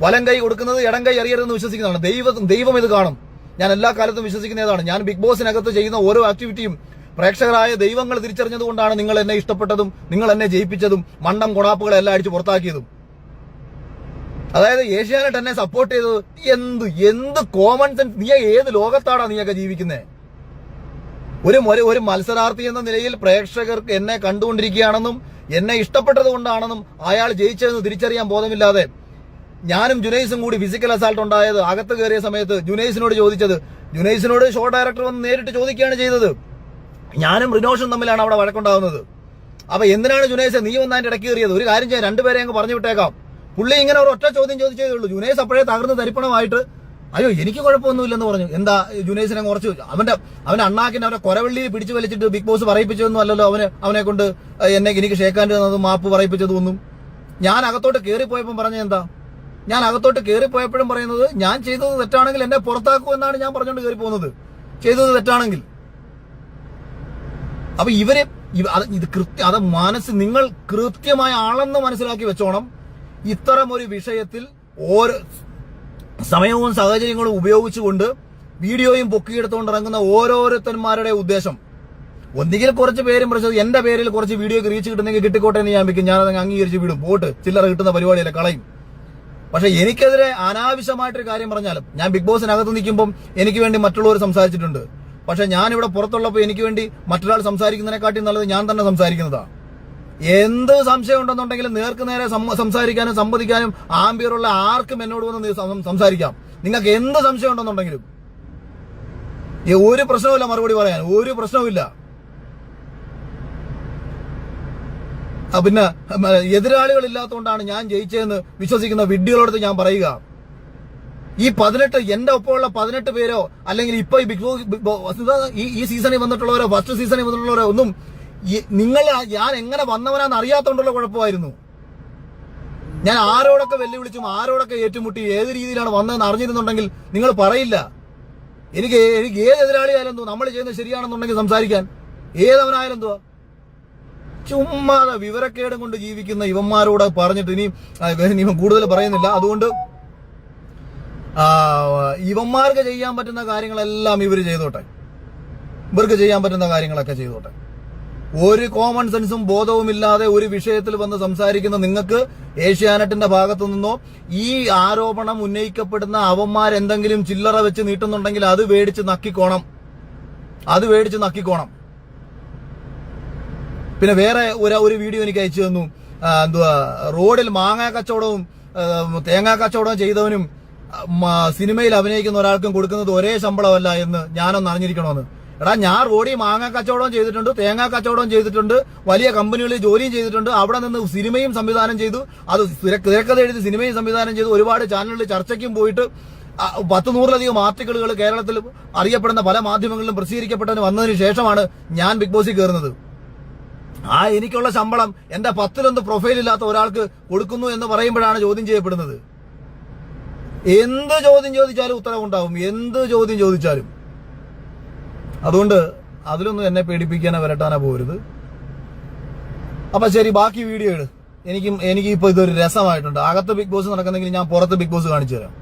വലം കൈ കൊടുക്കുന്നത് ഇടം കൈ അറിയരുതെന്ന് വിശ്വസിക്കുന്നതാണ്. ദൈവം ദൈവം ഇത് കാണും. ഞാൻ എല്ലാ കാലത്തും വിശ്വസിക്കുന്നതാണ്. ഞാൻ ബിഗ് ബോസിനകത്ത് ചെയ്യുന്ന ഓരോ ആക്ടിവിറ്റിയും പ്രേക്ഷകരായ ദൈവങ്ങൾ തിരിച്ചറിഞ്ഞതുകൊണ്ടാണ് നിങ്ങൾ എന്നെ ഇഷ്ടപ്പെട്ടതും നിങ്ങൾ എന്നെ ജയിപ്പിച്ചതും മണ്ടം കൊണാപ്പുകളെ എല്ലാം അടിച്ച് പുറത്താക്കിയതും. അതായത് ഏഷ്യാനെറ്റ് എന്നെ സപ്പോർട്ട് ചെയ്തത് എന്ത് എന്ത് കോമൺ സെൻസ് നീ ഏത് ലോകത്താടാ നീയൊക്കെ ജീവിക്കുന്നേ? ഒരു ഒരു- മത്സരാർത്ഥി എന്ന നിലയിൽ പ്രേക്ഷകർക്ക് എന്നെ കണ്ടുകൊണ്ടിരിക്കുകയാണെന്നും എന്നെ ഇഷ്ടപ്പെട്ടത് കൊണ്ടാണെന്നും അയാൾ ജയിച്ചതെന്ന് തിരിച്ചറിയാൻ ബോധമില്ലാതെ ഞാനും ജുനൈസും കൂടി ഫിസിക്കൽ അസാൾട്ട് ഉണ്ടായത് അകത്ത് കയറിയ സമയത്ത് ജുനൈസിനോട് ചോദിച്ചത്. ജുനൈസിനോട് ഷോ ഡയറക്ടർ വന്ന് നേരിട്ട് ചോദിക്കുകയാണ് ചെയ്തത്. ഞാനും റിനോഷും തമ്മിലാണ് അവിടെ വഴക്കുണ്ടാകുന്നത് അപ്പൊ എന്തിനാണ് ജുനൈസ് നീ വന്ന് അതിന്റെ ഇടയ്ക്ക് കയറിയത്? ഒരു കാര്യം ചെയ്യാൻ രണ്ടുപേരെ അങ്ങ് പറഞ്ഞു വിട്ടേക്കാം. പുള്ളി ഇങ്ങനെ ഒരു ഒറ്റ ചോദ്യം ചോദിച്ചേ ഉള്ളൂ. ജുനൈസ് അപ്പോഴേ തകർന്ന് തരിപ്പണമായിട്ട് അയ്യോ എനിക്ക് കുഴപ്പമൊന്നുമില്ലെന്ന് പറഞ്ഞു. എന്താ ജുനൈസിനെ കുറച്ച് അവന്റെ അവന്റെ അണ്ണാക്കിനെ അവരെ കൊരവള്ളി പിടിച്ചു വലിച്ചിട്ട് ബിഗ് ബോസ് പറയിപ്പിച്ചതൊന്നും അല്ലല്ലോ അവന് അവനെ കൊണ്ട് എന്നെ എനിക്ക് ഷേക്കാന്റെ തന്നതും മാപ്പ് പറയിപ്പിച്ചതും ഒന്നും. ഞാൻ അകത്തോട്ട് കയറിപ്പോയപ്പം പറഞ്ഞ എന്താ? ഞാൻ അകത്തോട്ട് കയറിപ്പോയപ്പോഴും പറയുന്നത് ഞാൻ ചെയ്തത് തെറ്റാണെങ്കിൽ എന്നെ പുറത്താക്കൂ എന്നാണ് ഞാൻ പറഞ്ഞുകൊണ്ട് കയറി പോകുന്നത് ചെയ്തത് തെറ്റാണെങ്കിൽ. അപ്പൊ ഇവർ ഇത് കൃത്യ അത് മനസ്സ് നിങ്ങൾ കൃത്യമായ ആളെന്ന് മനസ്സിലാക്കി വെച്ചോണം. ഇത്തരം ഒരു വിഷയത്തിൽ ഓരോ സമയവും സാഹചര്യങ്ങളും ഉപയോഗിച്ചുകൊണ്ട് വീഡിയോയും പൊക്കിയെടുത്തുകൊണ്ട് ഇറങ്ങുന്ന ഓരോരുത്തന്മാരുടെ ഉദ്ദേശം. ഒന്നുകിൽ കുറച്ച് പേരും പ്രശ്നം എന്റെ പേരിൽ കുറച്ച് വീഡിയോ റീച്ച് കിട്ടുന്നെങ്കിൽ കിട്ടിക്കോട്ടെ എന്ന് ഞാൻ വെക്കും ഞാനത് അംഗീകരിച്ച് വിടും. പോട്ട് ചില്ലറ കിട്ടുന്ന പരിപാടിയല്ല കളയും. പക്ഷെ എനിക്കെതിരെ അനാവശ്യമായിട്ടൊരു കാര്യം പറഞ്ഞാലും ഞാൻ ബിഗ് ബോസിനകത്ത് നിൽക്കുമ്പോൾ എനിക്ക് വേണ്ടി മറ്റുള്ളവർ സംസാരിച്ചിട്ടുണ്ട്. പക്ഷെ ഞാൻ ഇവിടെ പുറത്തുള്ളപ്പോൾ എനിക്ക് വേണ്ടി മറ്റൊരാൾ സംസാരിക്കുന്നതിനെക്കാട്ടി നല്ലത് ഞാൻ തന്നെ സംസാരിക്കുന്നതാ. എന്ത് സംശയം ഉണ്ടെന്നുണ്ടെങ്കിലും നേർക്ക് നേരെ സംസാരിക്കാനും സംവദിക്കാനും ആംബിയറുള്ള ആർക്കും എന്നോട് വന്ന് സംസാരിക്കാം. നിങ്ങൾക്ക് എന്ത് സംശയം ഉണ്ടെന്നുണ്ടെങ്കിലും. ഒരു പ്രശ്നവുമില്ല മറുപടി പറയാൻ. ഒരു പ്രശ്നവുമില്ല. പിന്നെ എതിരാളികൾ ഇല്ലാത്തതുകൊണ്ടാണ് ഞാൻ ജയിച്ചതെന്ന് വിശ്വസിക്കുന്ന വിഡ്ഢികളോട് ഞാൻ പറയുക. ഈ പതിനെട്ട് എന്റെ ഒപ്പമുള്ള പതിനെട്ട് പേരോ അല്ലെങ്കിൽ ഇപ്പൊ ഈ ബിഗ് ബോസ് ഈ സീസണിൽ വന്നിട്ടുള്ളവരോ ഫസ്റ്റ് സീസണിൽ വന്നിട്ടുള്ളവരോ ഒന്നും നിങ്ങൾ ഞാൻ എങ്ങനെ വന്നവനാന്ന് അറിയാത്തോണ്ടുള്ള കുഴപ്പമായിരുന്നു. ഞാൻ ആരോടൊക്കെ വെല്ലുവിളിച്ചും ആരോടൊക്കെ ഏറ്റുമുട്ടി ഏത് രീതിയിലാണ് വന്നതെന്ന് അറിഞ്ഞിരുന്നുണ്ടെങ്കിൽ നിങ്ങൾ പറയില്ല. എനിക്ക് എനിക്ക് ഏത് എതിരാളിയായാലും എന്തോ നമ്മൾ ചെയ്യുന്നത് ശരിയാണെന്നുണ്ടെങ്കിൽ സംസാരിക്കാൻ. ഏതവനായാലും എന്തുവാ? ചുമ്മാതെ വിവരക്കേടും കൊണ്ട് ജീവിക്കുന്ന ഇവന്മാരോട് പറഞ്ഞിട്ട് ഇനി ഇവൻ കൂടുതൽ പറയുന്നില്ല. അതുകൊണ്ട് ഇവന്മാർക്ക് ചെയ്യാൻ പറ്റുന്ന കാര്യങ്ങളെല്ലാം ഇവർ ചെയ്തോട്ടെ. ഇവർക്ക് ചെയ്യാൻ പറ്റുന്ന കാര്യങ്ങളൊക്കെ ചെയ്തോട്ടെ. ഒരു കോമൺ സെൻസും ബോധവുമില്ലാതെ ഒരു വിഷയത്തിൽ വന്ന് സംസാരിക്കുന്ന നിങ്ങൾക്ക് ഏഷ്യാനെറ്റിന്റെ ഭാഗത്തു നിന്നോ ഈ ആരോപണം ഉന്നയിക്കപ്പെടുന്ന അവന്മാരെന്തെങ്കിലും ചില്ലറ വെച്ച് നീട്ടുന്നുണ്ടെങ്കിൽ അത് മേടിച്ച് നക്കിക്കോണം. അത് മേടിച്ച് നക്കിക്കോണം. പിന്നെ വേറെ ഒരു ഒരു വീഡിയോ എനിക്ക് അയച്ചു തന്നു. എന്തുവാ റോഡിൽ മാങ്ങാ കച്ചവടവും തേങ്ങാ കച്ചവടവും ചെയ്തവനും സിനിമയിൽ അഭിനയിക്കുന്ന ഒരാൾക്കും കൊടുക്കുന്നത് ഒരേ ശമ്പളമല്ല എന്ന് ഞാനൊന്ന് അറിഞ്ഞിരിക്കണമെന്ന്. എടാ ഞാൻ റോഡിൽ മാങ്ങ കച്ചവടവും ചെയ്തിട്ടുണ്ട് തേങ്ങാ കച്ചവടവും ചെയ്തിട്ടുണ്ട് വലിയ കമ്പനികളിൽ ജോലിയും ചെയ്തിട്ടുണ്ട് അവിടെ നിന്ന് സിനിമയും സംവിധാനം ചെയ്തു അത് തിര- തിരക്കഥ എഴുതി സിനിമയും സംവിധാനം ചെയ്തു ഒരുപാട് ചാനലുകളിൽ ചർച്ചയ്ക്കും പോയിട്ട് പത്ത് നൂറിലധികം ആർട്ടിക്കിളുകൾ കേരളത്തിൽ അറിയപ്പെടുന്ന പല മാധ്യമങ്ങളിലും പ്രസിദ്ധീകരിക്കപ്പെട്ടതിന് വന്നതിന് ശേഷമാണ് ഞാൻ ബിഗ് ബോസിൽ കയറുന്നത്. ആ എനിക്കുള്ള ശമ്പളം എന്റെ പത്തിലൊന്ന് പ്രൊഫൈൽ ഇല്ലാത്ത ഒരാൾക്ക് കൊടുക്കുന്നു എന്ന് പറയുമ്പോഴാണ് ചോദ്യം ചെയ്യപ്പെടുന്നത്. എന്ത് ചോദ്യം ചോദിച്ചാലും ഉത്തരവുണ്ടാവും. എന്ത് ചോദ്യം ചോദിച്ചാലും. അതുകൊണ്ട് അതിലൊന്നും എന്നെ പേടിപ്പിക്കാനോ വരട്ടാനോ പോരുത്. അപ്പൊ ശരി ബാക്കി വീഡിയോ ഇട്. എനിക്കും എനിക്ക് ഇപ്പൊ ഇതൊരു രസമായിട്ടുണ്ട്. അകത്ത് ബിഗ് ബോസ് നടക്കുന്നെങ്കിൽ ഞാൻ പുറത്ത് ബിഗ് ബോസ് കാണിച്ചു തരാം.